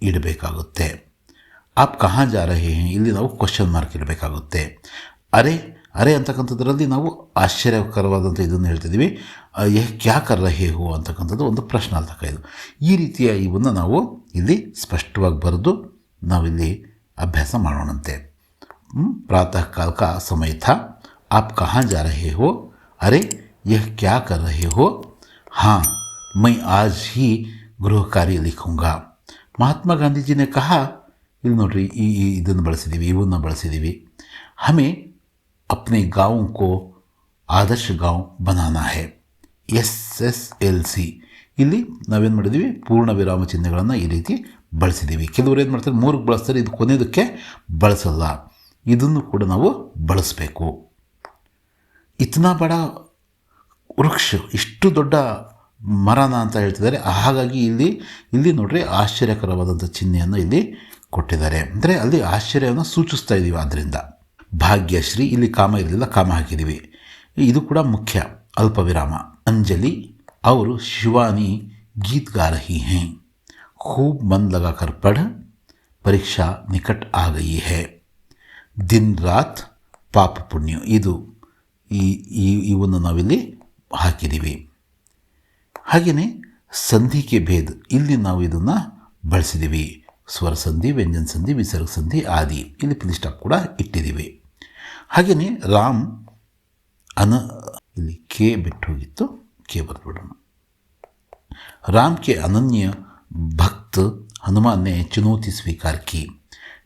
ಇಡಬೇಕಾಗುತ್ತೆ. ಆಪ್ ಕಹಾ ಜಾ ರಹೇ ಇಲ್ಲಿ ನಾವು ಕ್ವಶನ್ ಮಾರ್ಕ್ ಇಡಬೇಕಾಗುತ್ತೆ. ಅರೆ ಅರೆ ಅಂತಕ್ಕಂಥದ್ರಲ್ಲಿ ನಾವು ಆಶ್ಚರ್ಯಕರವಾದಂಥ ಇದನ್ನು ಹೇಳ್ತಿದ್ದೀವಿ. ಯಾಕರ ಹೇ ಹೋ ಅಂತಕ್ಕಂಥದ್ದು ಒಂದು ಪ್ರಶ್ನಾರ್ಥಕ ಇದು. ಈ ರೀತಿಯ ಇವನ್ನು ನಾವು ಇಲ್ಲಿ ಸ್ಪಷ್ಟವಾಗಿ ಬರೆದು ನಾವಿಲ್ಲಿ ಅಭ್ಯಾಸ ಮಾಡೋಣಂತೆ. ಪ್ರಾತಃ ಕಾಲಕ ಸಮಯಥ, ಆಪ್ ಕಹಾಂ ಜಾ ರಹೇ ಹೋ, ಅರೆ ಯಹ ಕ್ಯಾ ಕರ ರಹೇ ಹೋ, ಹಾಂ, ಮೈ ಆಜ್ ಹಿ ಗೃಹ ಕಾರ್ಯ ಲಿಖುಂಗಾ. ಮಹಾತ್ಮ ಗಾಂಧೀಜಿನೇ ಕಹ, ಇಲ್ಲಿ ನೋಡ್ರಿ ಈ ಇದನ್ನು ಬಳಸಿದ್ದೀವಿ, ಇವನ್ನು ಬಳಸಿದ್ದೀವಿ. ಹಮೇ ಅಪ್ನೆ गांव को ಆದರ್ಶ ಗಾಂವ್ ಬನಾನಾ ಹೇ ಎಸ್ ಎಸ್ ಎಲ್ ಸಿ ಇಲ್ಲಿ ನಾವೇನು ಮಾಡಿದ್ದೀವಿ ಪೂರ್ಣ ವಿರಾಮ ಚಿಹ್ನೆಗಳನ್ನು ಈ ರೀತಿ ಬಳಸಿದ್ದೀವಿ ಕೆಲವರು ಏನು ಮಾಡ್ತಾರೆ? ಮೂರಕ್ಕೆ ಬಳಸ್ತಾರೆ. ಇದು ಕೊನೆಯದಕ್ಕೆ ಬಳಸಲ್ಲ. ಇದನ್ನು ಕೂಡ ನಾವು ಬಳಸಬೇಕು. ಇತನಾ ಬಡ ವೃಕ್ಷ, ಇಷ್ಟು ದೊಡ್ಡ ಮರನ ಅಂತ ಹೇಳ್ತಿದ್ದಾರೆ. ಹಾಗಾಗಿ ಇಲ್ಲಿ ಇಲ್ಲಿ ನೋಡ್ರಿ ಆಶ್ಚರ್ಯಕರವಾದಂಥ ಚಿಹ್ನೆಯನ್ನು ಇಲ್ಲಿ ಕೊಟ್ಟಿದ್ದಾರೆ. ಅಂದರೆ ಅಲ್ಲಿ ಆಶ್ಚರ್ಯವನ್ನು ಸೂಚಿಸ್ತಾ ಇದ್ದೀವಿ ಆದ್ದರಿಂದ ಭಾಗ್ಯಶ್ರೀ ಇಲ್ಲಿ ಕಾಮ ಇರಲಿಲ್ಲ ಕಾಮ ಹಾಕಿದ್ದೀವಿ ಇದು ಕೂಡ ಮುಖ್ಯ ಅಲ್ಪ ವಿರಾಮ ಅಂಜಲಿ ಅವರು ಶಿವಾನಿ गीत गा रही हैं खूब मन लगाकर पढ़ परीक्षा निकट आ गई है ದಿನ್ ರಾತ್ ಪಾಪ ಪುಣ್ಯ ಇದು ಈ ಈ ಇವನ್ನು ನಾವಿಲ್ಲಿ ಹಾಕಿದ್ದೀವಿ ಹಾಗೆಯೇ ಸಂಧಿಗೆ ಭೇದ ಇಲ್ಲಿ ನಾವು ಇದನ್ನು ಬಳಸಿದ್ದೀವಿ ಸ್ವರ ಸಂಧಿ ವ್ಯಂಜನ ಸಂಧಿ ವಿಸರ್ಗ ಸಂಧಿ ಆದಿ ಇಲ್ಲಿ ಪುಲಿ ಸ್ಟಾಪ್ ಕೂಡ ಇಟ್ಟಿದ್ದೀವಿ ಹಾಗೆಯೇ ರಾಮ್ ಅನ ಇಲ್ಲಿ ಕೆ ಬಿಟ್ಟು ಹೋಗಿತ್ತು. ಕೆ ಬರೆದುಬಿಡೋಣ. ರಾಮ್ ಕೆ ಅನನ್ಯ ಭಕ್ತ್ ಹನುಮಾನ್ನೇ ಚುನೌತಿ ಸ್ವೀಕಾರ ಕಿ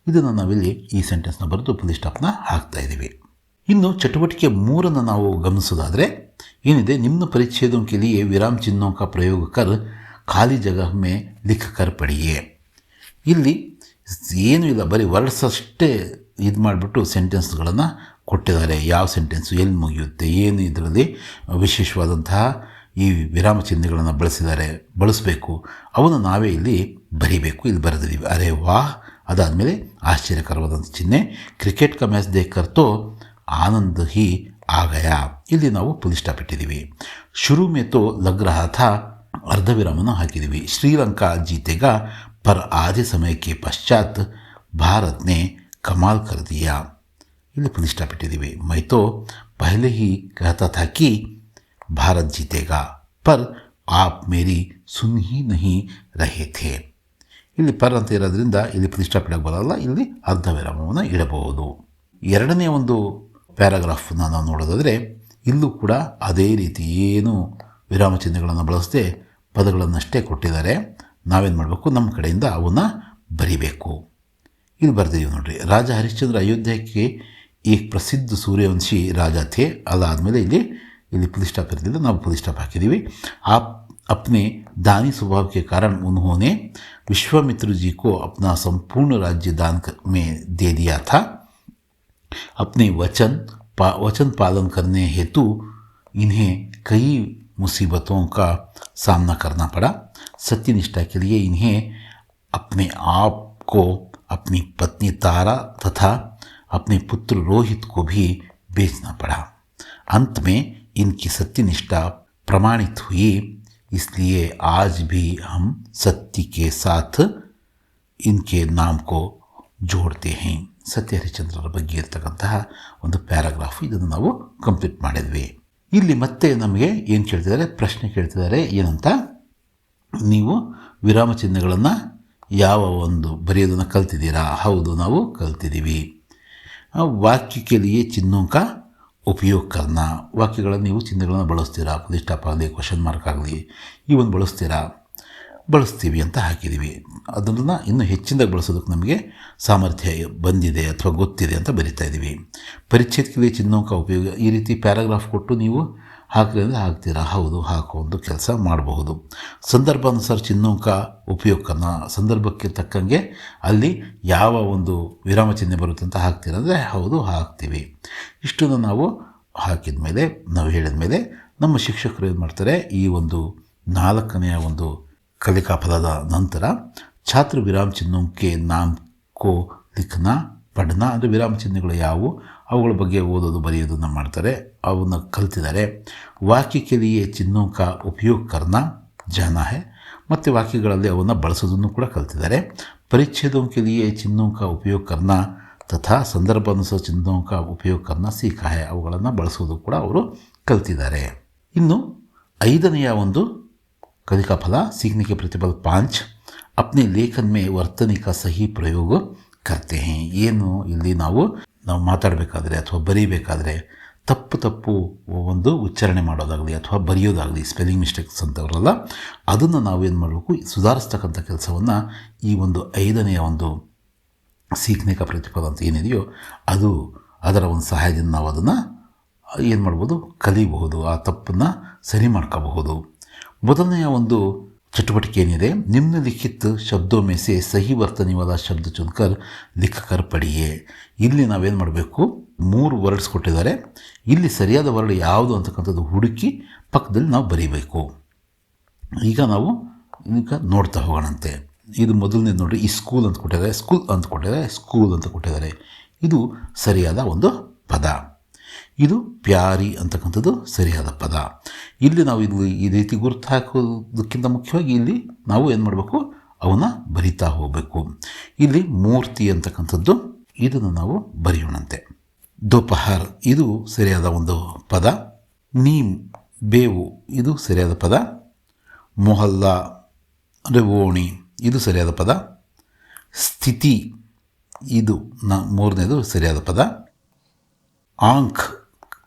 ಇದನ್ನು ನಾವಿಲ್ಲಿ ಈ ಸೆಂಟೆನ್ಸ್ನ ಬರೆದು ಪುಲೀಸ್ ಸ್ಟಾಪ್ನ ಹಾಕ್ತಾ ಇದ್ದೀವಿ. ಇನ್ನು ಚಟುವಟಿಕೆ ಮೂರನ್ನು ನಾವು ಗಮನಿಸೋದಾದರೆ, ಏನಿದೆ? ನಿಮ್ಮ ಪರಿಚ್ಛೇದಂ ವಿರಾಮ ವಿರಾಮ್ ಪ್ರಯೋಗಕರ್ ಖಾಲಿ ಜಗ ಮೇ ಲಿಖಕರ್ ಪಡೆಯೇ. ಇಲ್ಲಿ ಏನೂ ಇಲ್ಲ, ಬರೀ ವರ್ಡ್ಸ್ ಅಷ್ಟೇ ಇದು ಮಾಡಿಬಿಟ್ಟು ಸೆಂಟೆನ್ಸ್ಗಳನ್ನು ಕೊಟ್ಟಿದ್ದಾರೆ. ಯಾವ ಸೆಂಟೆನ್ಸು ಎಲ್ಲಿ ಮುಗಿಯುತ್ತೆ, ಏನು ಇದರಲ್ಲಿ ವಿಶೇಷವಾದಂತಹ ಈ ವಿರಾಮ ಚಿಹ್ನೆಗಳನ್ನು ಬಳಸಿದ್ದಾರೆ, ಬಳಸಬೇಕು. ಅವನ್ನು ನಾವೇ ಇಲ್ಲಿ ಬರೀಬೇಕು. ಇಲ್ಲಿ ಬರೆದಿದ್ದೀವಿ. ಅರೆ ವಾಹ್! ಅದಾದಮೇಲೆ ಆಶ್ಚರ್ಯಕರವಾದಂಥ ಚಿಹ್ನೆ. ಕ್ರಿಕೆಟ್ ಕ ಮ್ಯಾಚ್ ದೇಖರ್ತೋ ಆನಂದ್ ಹಿ ಆಗಯ. ಇಲ್ಲಿ ನಾವು ಪುಲ್ ಸ್ಟಾಪ್ ಇಟ್ಟಿದ್ದೀವಿ. ಶುರು ಮೇತೋ ಲಗ್ ರಹಾ ಥಾ ಅರ್ಧ ವಿರಾಮನ ಹಾಕಿದ್ದೀವಿ. ಶ್ರೀಲಂಕಾ ಜೀತೆಗ ಪರ್ ಆಧೆ ಸಮಯಕ್ಕೆ ಪಶ್ಚಾತ್ ಭಾರತ್ನೇ ಕಮಾಲ್ ಕರ್ ದಿಯಾ ಇಲ್ಲಿ ಪುಲಿ ಮೈತೋ ಮೈ ತೋ ಪಹಲೆ ಹಿ ಕಹತಾ ಥಾ ಕಿ ಭಾರತ್ ಜೀತೆಗಾ. ಪರ್ ಆಪ್ ಮೇರಿ ಸುನ್ಹಿ ನಹಿ ರಹೇ ಥೇ. ಇಲ್ಲಿ ಪರ್ ಅಂತ ಇರೋದ್ರಿಂದ ಇಲ್ಲಿ ಇಡಕ್ಕೆ ಬರಲ್ಲ. ಇಲ್ಲಿ ಅರ್ಧ ವಿರಾಮವನ್ನು ಇಡಬಹುದು. ಎರಡನೇ ಒಂದು ಪ್ಯಾರಾಗ್ರಾಫ್ನ ನಾವು ನೋಡೋದಾದರೆ, ಇಲ್ಲೂ ಕೂಡ ಅದೇ ರೀತಿ ಏನು ವಿರಾಮ ಚಿಹ್ನೆಗಳನ್ನು ಬಳಸದೆ ಪದಗಳನ್ನಷ್ಟೇ ಕೊಟ್ಟಿದ್ದಾರೆ. ನಾವೇನು ಮಾಡಬೇಕು? ನಮ್ಮ ಕಡೆಯಿಂದ ಅವನ್ನ ಬರಿಬೇಕು. ಇಲ್ಲಿ ಬರೆದಿದ್ದೀವಿ ನೋಡ್ರಿ. ರಾಜ ಹರಿಶ್ಚಂದ್ರ ಅಯೋಧ್ಯಕ್ಕೆ ಈ ಪ್ರಸಿದ್ಧ ಸೂರ್ಯವಂಶಿ ರಾಜ ಥೇ ಅದಾದಮೇಲೆ ಇಲ್ಲಿ ಇಲ್ಲಿ पुलिस स्टॉप ಇರಲಿಲ್ಲ ನಾವು पुलिस स्टॉप ಹಾಕಿದ್ದೀವಿ आप अपने दानी स्वभाव के कारण उन्होंने विश्वामित्र जी को अपना संपूर्ण राज्य दान में दे दिया था अपने वचन पा वचन पालन करने हेतु इन्हें कई मुसीबतों का सामना करना पड़ा सत्यनिष्ठा के लिए इन्हें अपने आप को अपनी पत्नी तारा तथा अपने पुत्र रोहित को भी बेचना पड़ा अंत में इनकी सत्यनिष्ठा प्रमाणित हुई इसलिए आज भी हम सत्य के साथ इनके नाम को ಜೋಡ್ತೆ हैं ಸತ್ಯ ಹರಿಶ್ಚಂದ್ರರ ಬಗ್ಗೆ ಇರ್ತಕ್ಕಂತಹ ಒಂದು ಪ್ಯಾರಾಗ್ರಾಫ್ ಇದನ್ನು ನಾವು ಕಂಪ್ಲೀಟ್ ಮಾಡಿದ್ವಿ ಇಲ್ಲಿ ಮತ್ತೆ ನಮಗೆ ಏನು ಕೇಳ್ತಿದ್ದಾರೆ ಪ್ರಶ್ನೆ ಕೇಳ್ತಿದ್ದಾರೆ ಏನಂತ ನೀವು ವಿರಾಮ ಚಿಹ್ನೆಗಳನ್ನು ಯಾವ ಒಂದು ಬರೆಯೋದನ್ನು ಕಲ್ತಿದ್ದೀರಾ ಹೌದು ನಾವು ಕಲ್ತಿದ್ದೀವಿ ವಾಕ್ಯ के लिए ಚಿಹ್ನों का ಉಪಯೋಗ ಕರ್ನ ವಾಕ್ಯಗಳನ್ನು ನೀವು ಚಿಹ್ನೆಗಳನ್ನು ಬಳಸ್ತೀರಾ ಪುಲಿ ಸ್ಟಾಪ್ ಆಗಲಿ ಕ್ವಶನ್ ಮಾರ್ಕ್ ಆಗಲಿ ಇವನ್ನು ಬಳಸ್ತೀರಾ ಬಳಸ್ತೀವಿ ಅಂತ ಹಾಕಿದ್ದೀವಿ ಅದನ್ನು ಇನ್ನೂ ಹೆಚ್ಚಿನದಾಗಿ ಬಳಸೋದಕ್ಕೆ ನಮಗೆ ಸಾಮರ್ಥ್ಯ ಬಂದಿದೆ ಅಥವಾ ಗೊತ್ತಿದೆ ಅಂತ ಬರಿತಾ ಇದ್ದೀವಿ ಪರಿಚ್ಛೇದಕ್ಕೆ ಚಿಹ್ನೋಕ ಉಪಯೋಗ ಈ ರೀತಿ ಪ್ಯಾರಾಗ್ರಾಫ್ ಕೊಟ್ಟು ನೀವು ಹಾಕ್ರಿ ಅಂದರೆ ಹಾಕ್ತೀರಾ? ಹೌದು, ಹಾಕೋ ಒಂದು ಕೆಲಸ ಮಾಡಬಹುದು. ಸಂದರ್ಭಾನುಸಾರ ಚಿನ್ನೋಂಕ ಉಪಯೋಗನ ಸಂದರ್ಭಕ್ಕೆ ತಕ್ಕಂಗೆ ಅಲ್ಲಿ ಯಾವ ಒಂದು ವಿರಾಮ ಚಿಹ್ನೆ ಬರುತ್ತೆ ಅಂತ ಹಾಕ್ತೀರಾ ಅಂದರೆ, ಹೌದು, ಹಾಕ್ತೀವಿ. ಇಷ್ಟನ್ನು ನಾವು ಹಾಕಿದ ಮೇಲೆ, ನಾವು ಹೇಳಿದ ಮೇಲೆ ನಮ್ಮ ಶಿಕ್ಷಕರು ಏನು ಮಾಡ್ತಾರೆ, ಈ ಒಂದು ನಾಲ್ಕನೆಯ ಒಂದು ಕಲಿಕಾ ಪದದ ನಂತರ ಛಾತ್ರ ವಿರಾಮ ಚಿಹ್ನೋಂಕೆ ನಾಮ್ ಕೋ ಲಿಖನ ಪಠನ ಅಂದರೆ ವಿರಾಮ ಚಿಹ್ನೆಗಳು ಯಾವುವು? ಅವುಗಳ ಬಗ್ಗೆ ಓದೋದು ಬರೆಯೋದನ್ನು ಮಾಡ್ತಾರೆ, ಅವನ್ನು ಕಲ್ತಿದ್ದಾರೆ. ವಾಕ್ಯಕ್ಕೆಲಿಯೇ ಚಿನ್ನು ಕಾ ಉಪಯೋಗ ಕರ್ನ ಜನ ಹೇ. ಮತ್ತು ವಾಕ್ಯಗಳಲ್ಲಿ ಅವನ್ನು ಬಳಸೋದನ್ನು ಕೂಡ ಕಲ್ತಿದ್ದಾರೆ. ಪರಿಚ್ಛೇದಕ್ಕೆಲಿಯೇ ಚಿನ್ನು ಕಾ ಉಪಯೋಗ ಕರ್ನ ತಥಾ ಸಂದರ್ಭಾನುಸಾರ ಚಿಹ್ನೋ ಕಾ ಉಪಯೋಗ ಕರ್ನ ಸೀಕಾಯ ಅವುಗಳನ್ನು ಬಳಸೋದು ಕೂಡ ಅವರು ಕಲ್ತಿದ್ದಾರೆ. ಇನ್ನು ಐದನೆಯ ಒಂದು ಕಲಿಕಾ ಫಲ ಸೀಖನಿಕೆ ಪ್ರತಿಫಲ ಪಾಂಚ್. ಅಪ್ನೇ ಲೇಖನ್ ಮೇ ವರ್ತನಿಕ ಸಹಿ ಪ್ರಯೋಗ ಕರ್ತೇ ಏನು ಇಲ್ಲಿ ನಾವು ನಾವು ಮಾತಾಡಬೇಕಾದ್ರೆ ಅಥವಾ ಬರೀಬೇಕಾದ್ರೆ ತಪ್ಪು ತಪ್ಪು ಒಂದು ಉಚ್ಚಾರಣೆ ಮಾಡೋದಾಗಲಿ ಅಥವಾ ಬರೆಯೋದಾಗಲಿ ಸ್ಪೆಲ್ಲಿಂಗ್ ಮಿಸ್ಟೇಕ್ಸ್ ಅಂತವರಲ್ಲ, ಅದನ್ನು ನಾವೇನು ಮಾಡಬೇಕು? ಸುಧಾರಿಸ್ತಕ್ಕಂಥ ಕೆಲಸವನ್ನು ಈ ಒಂದು ಐದನೆಯ ಒಂದು ಸೀಕ್ನಿಕ ಕ ಪ್ರತಿಫಲ ಅಂತ ಏನಿದೆಯೋ ಅದು ಅದರ ಒಂದು ಸಹಾಯದಿಂದ ನಾವು ಅದನ್ನು ಏನು ಮಾಡ್ಬೋದು? ಕಲಿಬಹುದು, ಆ ತಪ್ಪನ್ನು ಸರಿ ಮಾಡ್ಕೋಬಹುದು. ಮೊದಲನೆಯ ಒಂದು ಚಟುವಟಿಕೆ ಏನಿದೆ? ನಿಮ್ನಲಿಖಿತ್ ಶಬ್ದೋ ಮೇಸೆ ಸಹಿ ವರ್ತನೆವಾದ ಶಬ್ದ ಚುನ್ಕರ್ ಲಿಖಕರ್ ಪಡಿಯೇ. ಇಲ್ಲಿ ನಾವೇನು ಮಾಡಬೇಕು? ಮೂರು ವರ್ಡ್ಸ್ ಕೊಟ್ಟಿದ್ದಾರೆ. ಇಲ್ಲಿ ಸರಿಯಾದ ವರ್ಡ್ ಯಾವುದು ಅಂತಕ್ಕಂಥದ್ದು ಹುಡುಕಿ ಪಕ್ಕದಲ್ಲಿ ನಾವು ಬರೀಬೇಕು. ಈಗ ನಾವು ಈಗ ನೋಡ್ತಾ ಹೋಗೋಣಂತೆ. ಇದು ಮೊದಲನೇದು ನೋಡಿರಿ, ಈ ಸ್ಕೂಲ್ ಅಂತ ಕೊಟ್ಟಿದ್ದಾರೆ. ಸ್ಕೂಲ್ ಅಂತ ಕೊಟ್ಟಿದ್ದಾರೆ ಸ್ಕೂಲ್ ಅಂತ ಕೊಟ್ಟಿದ್ದಾರೆ. ಇದು ಸರಿಯಾದ ಒಂದು ಪದ. ಇದು ಪ್ಯಾರಿ ಅಂತಕ್ಕಂಥದ್ದು ಸರಿಯಾದ ಪದ. ಇಲ್ಲಿ ನಾವು ಇಲ್ಲಿ ಈ ರೀತಿ ಗುರುತು ಹಾಕೋದಕ್ಕಿಂತ ಮುಖ್ಯವಾಗಿ ಇಲ್ಲಿ ನಾವು ಏನು ಮಾಡಬೇಕು? ಅವನ್ನ ಬರಿತಾ ಹೋಗಬೇಕು. ಇಲ್ಲಿ ಮೂರ್ತಿ ಅಂತಕ್ಕಂಥದ್ದು, ಇದನ್ನು ನಾವು ಬರೆಯೋಣಂತೆ. ದೋಪಹರ್, ಇದು ಸರಿಯಾದ ಒಂದು ಪದ. ನೀಮ್, ಬೇವು, ಇದು ಸರಿಯಾದ ಪದ. ಮೊಹಲ್ಲಾ ಅಂದರೆ ಓಣಿ ಇದು ಸರಿಯಾದ ಪದ. ಸ್ಥಿತಿ, ಇದು ನ ಮೂರನೇದು ಸರಿಯಾದ ಪದ. ಆಂಖ್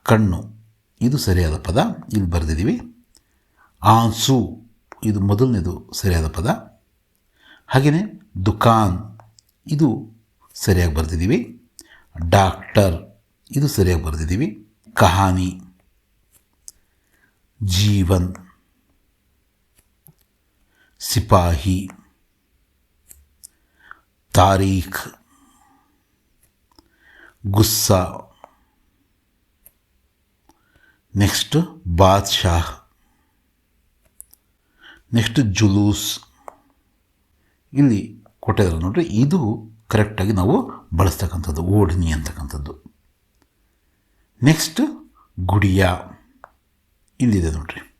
ಕಣ್ಣು. ಇದು ಸರಿಯಾದ ಪದ? ಇಲ್ಲಿ ಬರೆದಿದ್ದೀವಿ. ಆನ್ಸು ಇದು ಮೊದಲನೇದು ಸರಿಯಾದ ಪದ. ಹಾಗೆಯೇ ದುಕಾನ್. ಇದು ಸರಿಯಾಗಿ ಬರೆದಿದ್ದೀವಿ. ಡಾಕ್ಟರ್. ಇದು ಸರಿಯಾಗಿ ಬರೆದಿದ್ದೀವಿ. ಕಹಾನಿ. ಜೀವನ್. ಸಿಪಾಹಿ. ತಾರೀಖ್. ಗುಸ್ಸಾ. ನೆಕ್ಸ್ಟ್ ಬಾದ್ಶಾಹ್ ನೆಕ್ಸ್ಟ್ ಜುಲೂಸ್ ಇಲ್ಲಿ ಕೊಟ್ಟಿದ್ದಾರೆ ನೋಡ್ರಿ, ಇದು ಕರೆಕ್ಟಾಗಿ ನಾವು ಬಳಸ್ತಕ್ಕಂಥದ್ದು, ಓಡಿನಿ ಅಂತಕ್ಕಂಥದ್ದು. ನೆಕ್ಸ್ಟ್ ಗುಡಿಯ. ಇಲ್ಲಿದೆ ನೋಡ್ರಿ.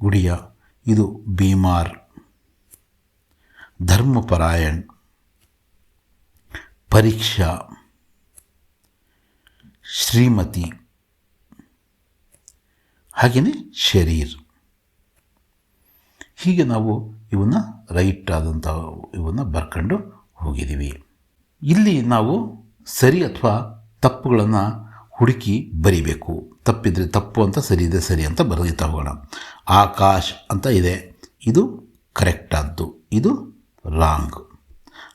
ಗುಡಿಯ, ಇದು ಬೀಮಾರ್ ಧರ್ಮಪರಾಯಣ್. ಪರೀಕ್ಷಾ. ಶ್ರೀಮತಿ. ಹಾಗೆಯೇ ಶರೀರ್. ಹೀಗೆ ನಾವು ಇವನ್ನ ರೈಟ್ ಆದಂಥ ಇವನ್ನ ಬರ್ಕೊಂಡು ಹೋಗಿದ್ದೀವಿ. ಇಲ್ಲಿ ನಾವು ಸರಿ ಅಥವಾ ತಪ್ಪುಗಳನ್ನು ಹುಡುಕಿ ಬರಿಬೇಕು. ತಪ್ಪಿದ್ರೆ ತಪ್ಪು ಅಂತ ಸರಿ ಇದೆ ಸರಿ ಅಂತ ಬರೀತಾ ಹೋಗೋಣ. ಆಕಾಶ್ ಅಂತ ಇದೆ. ಇದು ಕರೆಕ್ಟ್ ಆದ್ದು. ಇದು ರಾಂಗ್.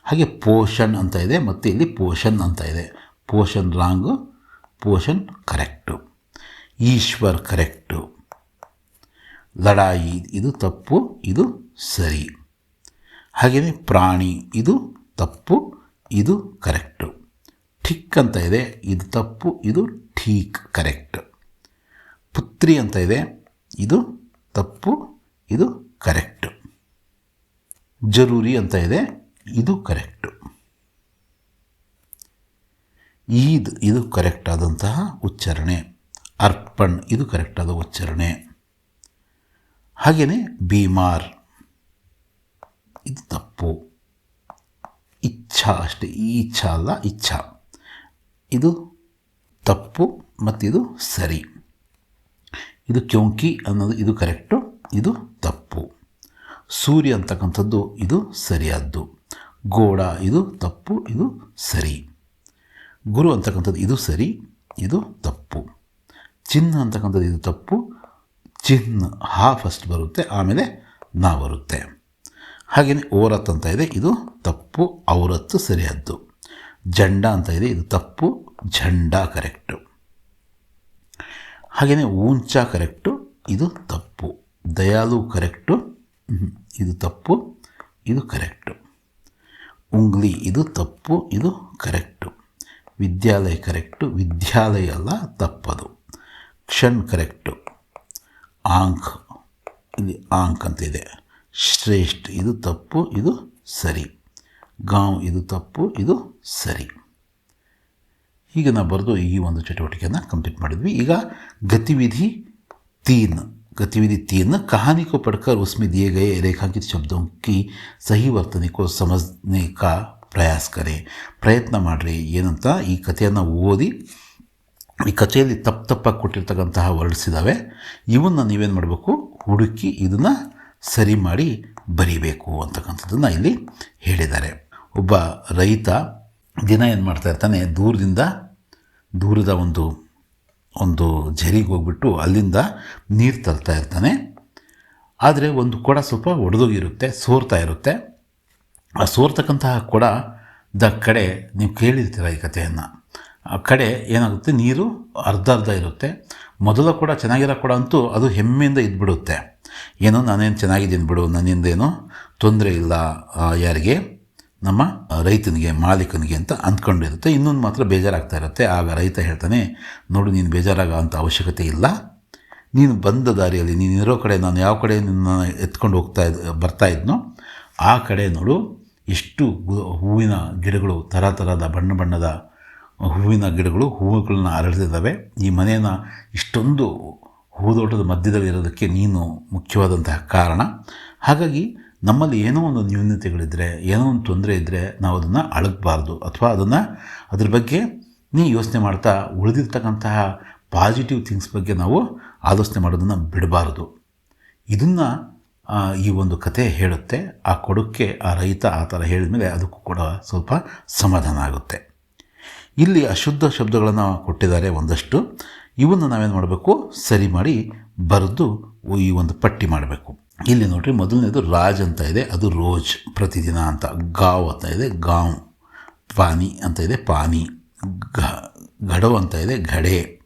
ಹಾಗೆ ಪೋಷನ್ ಅಂತ ಇದೆ. ಮತ್ತು ಇಲ್ಲಿ ಪೋಷನ್ ಅಂತ ಇದೆ. Portion wrong portion correct. Ishwar correct. ಲಡಾಯಿ, ಇದು ತಪ್ಪು, ಇದು ಸರಿ. ಹಾಗೆಯೇ ಪ್ರಾಣಿ, ಇದು ತಪ್ಪು, ಇದು ಕರೆಕ್ಟು. ಠಿಕ್ ಅಂತ ಇದೆ, ಇದು ತಪ್ಪು, ಇದು ಠೀಕ್, ಕರೆಕ್ಟ್. ಪುತ್ರಿ ಅಂತ ಇದೆ, ಇದು ತಪ್ಪು, ಇದು ಕರೆಕ್ಟ್. ಜರೂರಿ ಅಂತ ಇದೆ, ಇದು ಕರೆಕ್ಟು. ಈದ್, ಇದು ಕರೆಕ್ಟ್ ಆದಂತಹ ಉಚ್ಚಾರಣೆ. ಅರ್ಪಣ್. ಇದು ಕರೆಕ್ಟಾದ ಉಚ್ಚಾರಣೆ. ಹಾಗೆಯೇ ಬೀಮಾರ್ ಇದು ತಪ್ಪು. ಇಚ್ಛಾ ಅಷ್ಟೇ, ಈ ಇಚ್ಛಾ ಅಲ್ಲ, ಇಚ್ಛಾ. ಇದು ತಪ್ಪು ಮತ್ತು ಇದು ಸರಿ. ಇದು ಕ್ಯೋಂಕಿ ಅನ್ನೋದು, ಇದು ಕರೆಕ್ಟು ಇದು ತಪ್ಪು. ಸೂರ್ಯ ಅಂತಕ್ಕಂಥದ್ದು ಇದು ಸರಿಯಾದ್ದು. ಗೋಡ, ಇದು ತಪ್ಪು, ಇದು ಸರಿ. ಗುರು ಅಂತಕ್ಕಂಥದ್ದು ಇದು ಸರಿ, ಇದು ತಪ್ಪು. ಚಿನ್ನ ಅಂತಕ್ಕಂಥದ್ದು ಇದು ತಪ್ಪು. ಚಿನ್ನ, ಹಾ ಫಸ್ಟ್ ಬರುತ್ತೆ, ಆಮೇಲೆ ನಾ ಬರುತ್ತೆ. ಹಾಗೆಯೇ ಓರತ್ ಅಂತ ಇದೆ, ಇದು ತಪ್ಪು, ಔರತ್ತು ಸರಿಯಾದ್ದು. ಜಂಡ ಅಂತ ಇದೆ, ಇದು ತಪ್ಪು, ಝಂಡ ಕರೆಕ್ಟು. ಹಾಗೆಯೇ ಊಂಚ ಕರೆಕ್ಟು, ಇದು ತಪ್ಪು. ದಯಾಲು ಕರೆಕ್ಟು ಇದು ತಪ್ಪು, ಇದು ಕರೆಕ್ಟು. ಉಂಗ್ಲಿ, ಇದು ತಪ್ಪು, ಇದು ಕರೆಕ್ಟು. ವಿದ್ಯಾಲಯ ಕರೆಕ್ಟು, ವಿದ್ಯಾಲಯ ಅಲ್ಲ, ತಪ್ಪದು. ಕ್ಷಣ್ ಕರೆಕ್ಟು ಆಂಕ್ ಇಲ್ಲಿ ಆಂಕ್ ಅಂತ ಇದೆ ಶ್ರೇಷ್ಠ ಇದು ತಪ್ಪು ಇದು ಸರಿ ಗಾಂವ್ ಇದು ತಪ್ಪು ಇದು ಸರಿ ಹೀಗೆ ನಾವು ಬರೆದು ಈ ಒಂದು ಚಟುವಟಿಕೆಯನ್ನು ಕಂಪ್ಲೀಟ್ ಮಾಡಿದ್ವಿ ಈಗ ಗತಿವಿಧಿ तीन गतिविधि तीन कहानी को पढ़कर उसमें दिए गए रेखांकित शब्दों की सही ವರ್ತನೆ को समझने का ಪ್ರಯಾಸ ಕರೆ ಪ್ರಯತ್ನ ಮಾಡಿರಿ ಏನಂತ ಈ ಕಥೆಯನ್ನು ಓದಿ ಈ ಕಥೆಯಲ್ಲಿ ತಪ್ಪು ತಪ್ಪಾಗಿ ಕೊಟ್ಟಿರ್ತಕ್ಕಂತಹ ವರ್ಡ್ಸ್ ಇದ್ದಾವೆ ಇವನ್ನು ನೀವೇನು ಮಾಡಬೇಕು? ಹುಡುಕಿ ಇದನ್ನು ಸರಿ ಮಾಡಿ ಬರಿಬೇಕು ಅಂತಕ್ಕಂಥದ್ದನ್ನು ಇಲ್ಲಿ ಹೇಳಿದ್ದಾರೆ. ಒಬ್ಬ ರೈತ ದಿನ ಏನು ಮಾಡ್ತಾ ಇರ್ತಾನೆ? ದೂರದಿಂದ ದೂರದ ಒಂದು ಒಂದು ಝರಿಗೆ ಹೋಗ್ಬಿಟ್ಟು ಅಲ್ಲಿಂದ ನೀರು ತರ್ತಾ ಇರ್ತಾನೆ. ಆದರೆ ಒಂದು ಕೊಡ ಸ್ವಲ್ಪ ಒಡೆದೋಗಿರುತ್ತೆ, ಸೋರ್ತಾ ಇರುತ್ತೆ. ಆ ಸೋರ್ತಕ್ಕಂತಹ ಕೊಡದ ಕಡೆ ನೀವು ಕೇಳಿರ್ತೀರ ಈ ಕಥೆಯನ್ನು? ಆ ಕಡೆ ಏನಾಗುತ್ತೆ? ನೀರು ಅರ್ಧ ಅರ್ಧ ಇರುತ್ತೆ. ಮೊದಲು ಕೂಡ ಚೆನ್ನಾಗಿರೋ ಕೂಡ ಅಂತೂ ಅದು ಹೆಮ್ಮೆಯಿಂದ ಇದ್ಬಿಡುತ್ತೆ. ಏನೋ, ನಾನೇನು ಚೆನ್ನಾಗಿದ್ದೀನಿ ಬಿಡು ನನ್ನಿಂದೇನೋ ತೊಂದರೆ ಇಲ್ಲ ಯಾರಿಗೆ? ನಮ್ಮ ರೈತನಿಗೆ, ಮಾಲೀಕನಿಗೆ ಅಂತ ಅಂದ್ಕೊಂಡಿರುತ್ತೆ. ಇನ್ನೊಂದು ಮಾತ್ರ ಬೇಜಾರಾಗ್ತಾ ಇರುತ್ತೆ. ಆಗ ರೈತ ಹೇಳ್ತಾನೆ, ನೋಡು, ನೀನು ಬೇಜಾರಾಗೋ ಅಂಥ ಅವಶ್ಯಕತೆ ಇಲ್ಲ. ನೀನು ಬಂದ ದಾರಿಯಲ್ಲಿ, ನೀನು ಇರೋ ಕಡೆ, ನಾನು ಯಾವ ಕಡೆ ನಿನ್ನ ಎತ್ಕೊಂಡು ಹೋಗ್ತಾ ಇದ್, ಬರ್ತಾ ಇದ್ನೋ, ಆ ಕಡೆ ನೋಡು ಎಷ್ಟು ಹೂವಿನ ಗಿಡಗಳು, ಥರ ಥರದ ಬಣ್ಣ ಬಣ್ಣದ ಹೂವಿನ ಗಿಡಗಳು, ಹೂವುಗಳನ್ನ ಅರಳಿದ್ದಾವೆ ಈ ಮನೆಯನ್ನು ಇಷ್ಟೊಂದು ಹೂದೋಟದ ಮಧ್ಯದಲ್ಲಿ ಇರೋದಕ್ಕೆ ನೀನು ಮುಖ್ಯವಾದಂತಹ ಕಾರಣ. ಹಾಗಾಗಿ ನಮ್ಮಲ್ಲಿ ಏನೋ ಒಂದು ನ್ಯೂನತೆಗಳಿದ್ದರೆ ಏನೋ ಒಂದು ತೊಂದರೆ ಇದ್ದರೆ ನಾವು ಅದನ್ನು ಅಳಗಬಾರ್ದು ಅಥವಾ ಅದನ್ನು ಅದ್ರ ಬಗ್ಗೆ ನೀ ಯೋಚನೆ ಮಾಡ್ತಾ ಉಳಿದಿರ್ತಕ್ಕಂತಹ ಪಾಸಿಟಿವ್ ಥಿಂಗ್ಸ್ ಬಗ್ಗೆ ನಾವು ಆಲೋಚನೆ ಮಾಡೋದನ್ನು ಬಿಡಬಾರ್ದು. ಇದನ್ನು ಈ ಒಂದು ಕತೆ ಹೇಳುತ್ತೆ. ಆ ಕೊಡುಕ್ಕೆ ಆ ರೈತ ಆ ಥರ ಹೇಳಿದ ಮೇಲೆ ಅದಕ್ಕೂ ಕೂಡ ಸ್ವಲ್ಪ ಸಮಾಧಾನ ಆಗುತ್ತೆ. ಇಲ್ಲಿ ಅಶುದ್ಧ ಶಬ್ದಗಳನ್ನು ಕೊಟ್ಟಿದ್ದಾರೆ ಒಂದಷ್ಟು. ಇವನ್ನು ನಾವೇನು ಮಾಡಬೇಕು? ಸರಿ ಮಾಡಿ ಬರೆದು ಈ ಒಂದು ಪಟ್ಟಿ ಮಾಡಬೇಕು. ಇಲ್ಲಿ ನೋಡಿರಿ ಮೊದಲನೇದು ರಾಜ್ ಅಂತ ಇದೆ, ಅದು ರೋಜ್ ಪ್ರತಿದಿನ ಅಂತ. ಗಾವ್ ಅಂತ ಇದೆ, ಗಾಂವ್. ಪಾನಿ ಅಂತ ಇದೆ, ಪಾನಿ. ಘ ಘಡೋ ಅಂತ ಇದೆ, ಘಡೆ.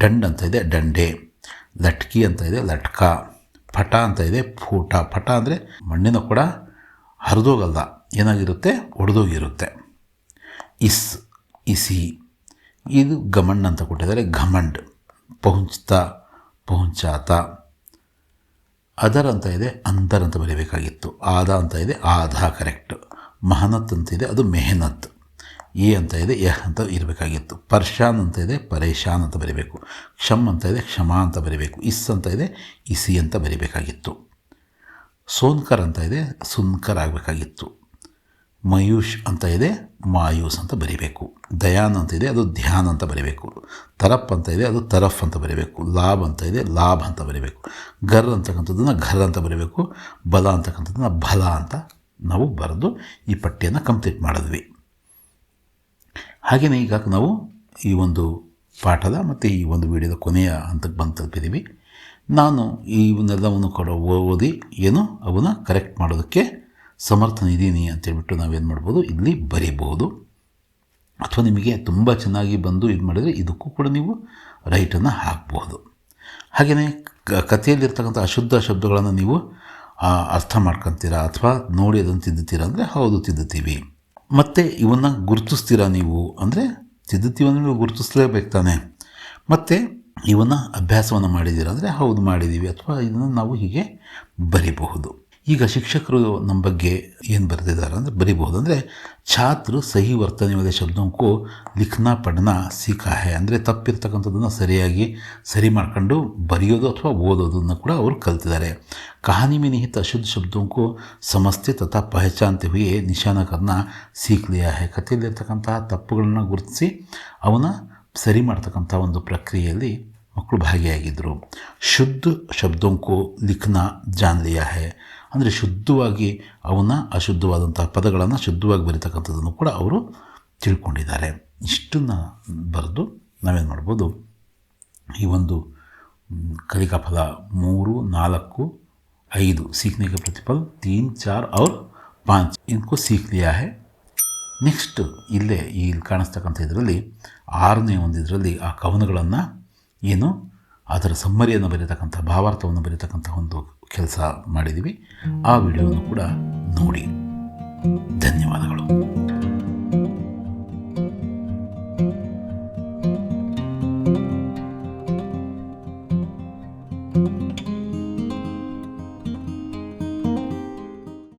ದಂಡ್ ಅಂತ ಇದೆ ದಂಡೆ ಲಟ್ಕಿ ಅಂತ ಇದೆ, ಲಟ್ಕ. ಪಟ ಅಂತ ಇದೆ, ಫೂಟ. ಪಟ ಅಂದರೆ ಮಣ್ಣಿನ ಕೂಡ ಹರಿದೋಗಲ್ಲ ಏನಾಗಿರುತ್ತೆ? ಒಡೆದೋಗಿರುತ್ತೆ. ಇಸ್. ಇಸಿ. ಇದು ಗಮಂಡ್ ಅಂತ ಕೊಟ್ಟಿದ್ದಾರೆ. ಘಮಂಡ್. ಪಹುಂಚ್ತಾ, ಪಹುಂಚಾತ. ಅದರ್ ಅಂತ ಇದೆ ಅಂತರ್ ಅಂತ ಬರೀಬೇಕಾಗಿತ್ತು. ಆದ ಅಂತ ಇದೆ, ಆಧ, ಕರೆಕ್ಟ್. ಮಹನತ್ ಅಂತ ಇದೆ, ಅದು ಮೆಹನತ್. ಎ ಅಂತ ಇದೆ ಯಹ್ ಅಂತ ಇರಬೇಕಾಗಿತ್ತು. ಪರ್ಶಾನ್ ಅಂತ ಇದೆ ಪರೇಶಾನ್ ಅಂತ ಬರೀಬೇಕು. ಕ್ಷಮ್ ಅಂತ ಇದೆ, ಕ್ಷಮಾ ಅಂತ ಬರೀಬೇಕು. ಇಸ್ ಅಂತ ಇದೆ, ಇಸಿ ಅಂತ ಬರೀಬೇಕಾಗಿತ್ತು. ಸೋನ್ಕರ್ ಅಂತ ಇದೆ, ಸುನ್ಕರ್ ಆಗಬೇಕಾಗಿತ್ತು. ಮಯೂಷ್ ಅಂತ ಇದೆ ಮಾಯೂಸ್ ಅಂತ ಬರೀಬೇಕು. ದಯಾನ್ ಅಂತ ಇದೆ, ಅದು ಧ್ಯಾನ್ ಅಂತ ಬರೀಬೇಕು. ತರಪ್ ಅಂತ ಇದೆ, ಅದು ತರಫ್ ಅಂತ ಬರೀಬೇಕು. ಲಾಭ್ ಅಂತ ಇದೆ, ಲಾಭ್ ಅಂತ ಬರೀಬೇಕು. ಗರ್ ಅಂತಕ್ಕಂಥದ್ದನ್ನು ಘರ್ ಅಂತ ಬರೀಬೇಕು. ಬಲ ಅಂತಕ್ಕಂಥದ್ದನ್ನು ಬಲ ಅಂತ ನಾವು ಬರೆದು ಈ ಪಟ್ಟಿಯನ್ನು ಕಂಪ್ಲೀಟ್ ಮಾಡಿದ್ವಿ. ಹಾಗೆಯೇ ಈಗ ನಾವು ಈ ಒಂದು ಪಾಠದ ಮತ್ತು ಈ ಒಂದು ವಿಡಿಯೋದ ಕೊನೆಯ ಹಂತಕ್ಕೆ ಬಂದು ತಲುಪಿದ್ದೀವಿ ನಾನು ಇವನ್ನೆಲ್ಲವನ್ನು ಕೂಡ ಓದಿ ಏನು, ಅವನ್ನ ಕರೆಕ್ಟ್ ಮಾಡೋದಕ್ಕೆ ಸಮರ್ಥನಿದ್ದೀನಿ ಅಂತೇಳ್ಬಿಟ್ಟು ನಾವೇನು ಮಾಡ್ಬೋದು? ಇಲ್ಲಿ ಬರೀಬಹುದು. ಅಥವಾ ನಿಮಗೆ ತುಂಬ ಚೆನ್ನಾಗಿ ಬಂದು ಇದು ಮಾಡಿದರೆ ಇದಕ್ಕೂ ಕೂಡ ನೀವು ರೈಟನ್ನು ಹಾಕ್ಬೋದು. ಹಾಗೆಯೇ ಕಥೆಯಲ್ಲಿರ್ತಕ್ಕಂಥ ಅಶುದ್ಧ ಶಬ್ದಗಳನ್ನು ನೀವು ಅರ್ಥ ಮಾಡ್ಕೊತೀರಾ? ಅಥವಾ ನೋಡಿ ಅದನ್ನು ತಿದ್ದುತ್ತೀರಾ ಅಂದರೆ ಹೌದು ತಿದ್ದುತ್ತೀವಿ ಮತ್ತು ಇವನ್ನು ಗುರುತಿಸ್ತೀರಾ ನೀವು? ಅಂದರೆ ತಿದ್ದುತ್ತೀವಿ ಅಂದರೆ ನೀವು ಗುರುತಿಸ್ಲೇಬೇಕು ತಾನೆ. ಮತ್ತು ಇವನ್ನು ಅಭ್ಯಾಸವನ್ನು ಮಾಡಿದ್ದೀರಾ ಅಂದರೆ ಹೌದು ಮಾಡಿದ್ದೀವಿ. ಅಥವಾ ಇದನ್ನು ನಾವು ಹೀಗೆ ಬರಿಬಹುದು. ಈಗ ಶಿಕ್ಷಕರು ನಮ್ಮ ಬಗ್ಗೆ ಏನು ಬರೆದಿದ್ದಾರೆ ಅಂದರೆ ಬರಿಬಹುದು. ಅಂದರೆ ಛಾತ್ರ ಸಹಿ ವರ್ತನೆವಾದ ಶಬ್ದಕ್ಕೂ ಲಿಖನ ಪಡನ ಸೀಕಾ ಹೇ ಅಂದರೆ ತಪ್ಪಿರ್ತಕ್ಕಂಥದ್ದನ್ನು ಸರಿಯಾಗಿ ಸರಿ ಮಾಡ್ಕೊಂಡು ಬರೆಯೋದು ಅಥವಾ ಓದೋದನ್ನು ಕೂಡ ಅವರು ಕಲ್ತಿದ್ದಾರೆ. ಕಹಾನಿ ಮಿನಿಹಿತ ಅಶುದ್ಧ ಶಬ್ದಕ್ಕೂ ಸಮಸ್ಯೆ ತಥಾ ಪಹಚಾನ್ತೆ ಹುಯೇ ನಿಶಾನಕರನ್ನ ಸೀಕ್ಲಿಯ ಹೇ. ಕಥೆಯಲ್ಲಿರ್ತಕ್ಕಂತಹ ತಪ್ಪುಗಳನ್ನು ಗುರುತಿಸಿ ಅವನ ಸರಿ ಮಾಡ್ತಕ್ಕಂಥ ಒಂದು ಪ್ರಕ್ರಿಯೆಯಲ್ಲಿ ಮಕ್ಕಳು ಭಾಗಿಯಾಗಿದ್ದರು ಶುದ್ಧ ಶಬ್ದಕ್ಕೂ ಲಿಖನ ಜಾನ್ಲಿಯ ಹೇ. ಅಂದರೆ ಶುದ್ಧವಾಗಿ ಅವನ್ನ ಅಶುದ್ಧವಾದಂಥ ಪದಗಳನ್ನು ಶುದ್ಧವಾಗಿ ಬರೀತಕ್ಕಂಥದ್ದನ್ನು ಕೂಡ ಅವರು ತಿಳ್ಕೊಂಡಿದ್ದಾರೆ ಇಷ್ಟನ್ನು ಬರೆದು ನಾವೇನು ಮಾಡ್ಬೋದು ಈ ಒಂದು ಮ್, ಕಲಿಕಾ ಫಲ ಮೂರು ನಾಲ್ಕು ಐದು सीखने के प्रतिफल तीन चार और पाँच इनको सीख लिया है ನೆಕ್ಸ್ಟ್ ಇಲ್ಲೇ ಈ ಇಲ್ಲಿ ಕಾಣಿಸ್ತಕ್ಕಂಥ ಇದರಲ್ಲಿ ಆರನೇ ಒಂದು ಇದರಲ್ಲಿ ಆ ಕವನಗಳನ್ನು ಏನು ಅದರ ಸಮ್ಮರಿಯನ್ನು ಬರೀತಕ್ಕಂಥ ಭಾವಾರ್ಥವನ್ನು ಬರೀತಕ್ಕಂಥ ಒಂದು ಕೆಲಸ ಮಾಡಿದ್ದೀವಿ. ಆ ವಿಡಿಯೋನು ಕೂಡ ನೋಡಿ. ಧನ್ಯವಾದಗಳು.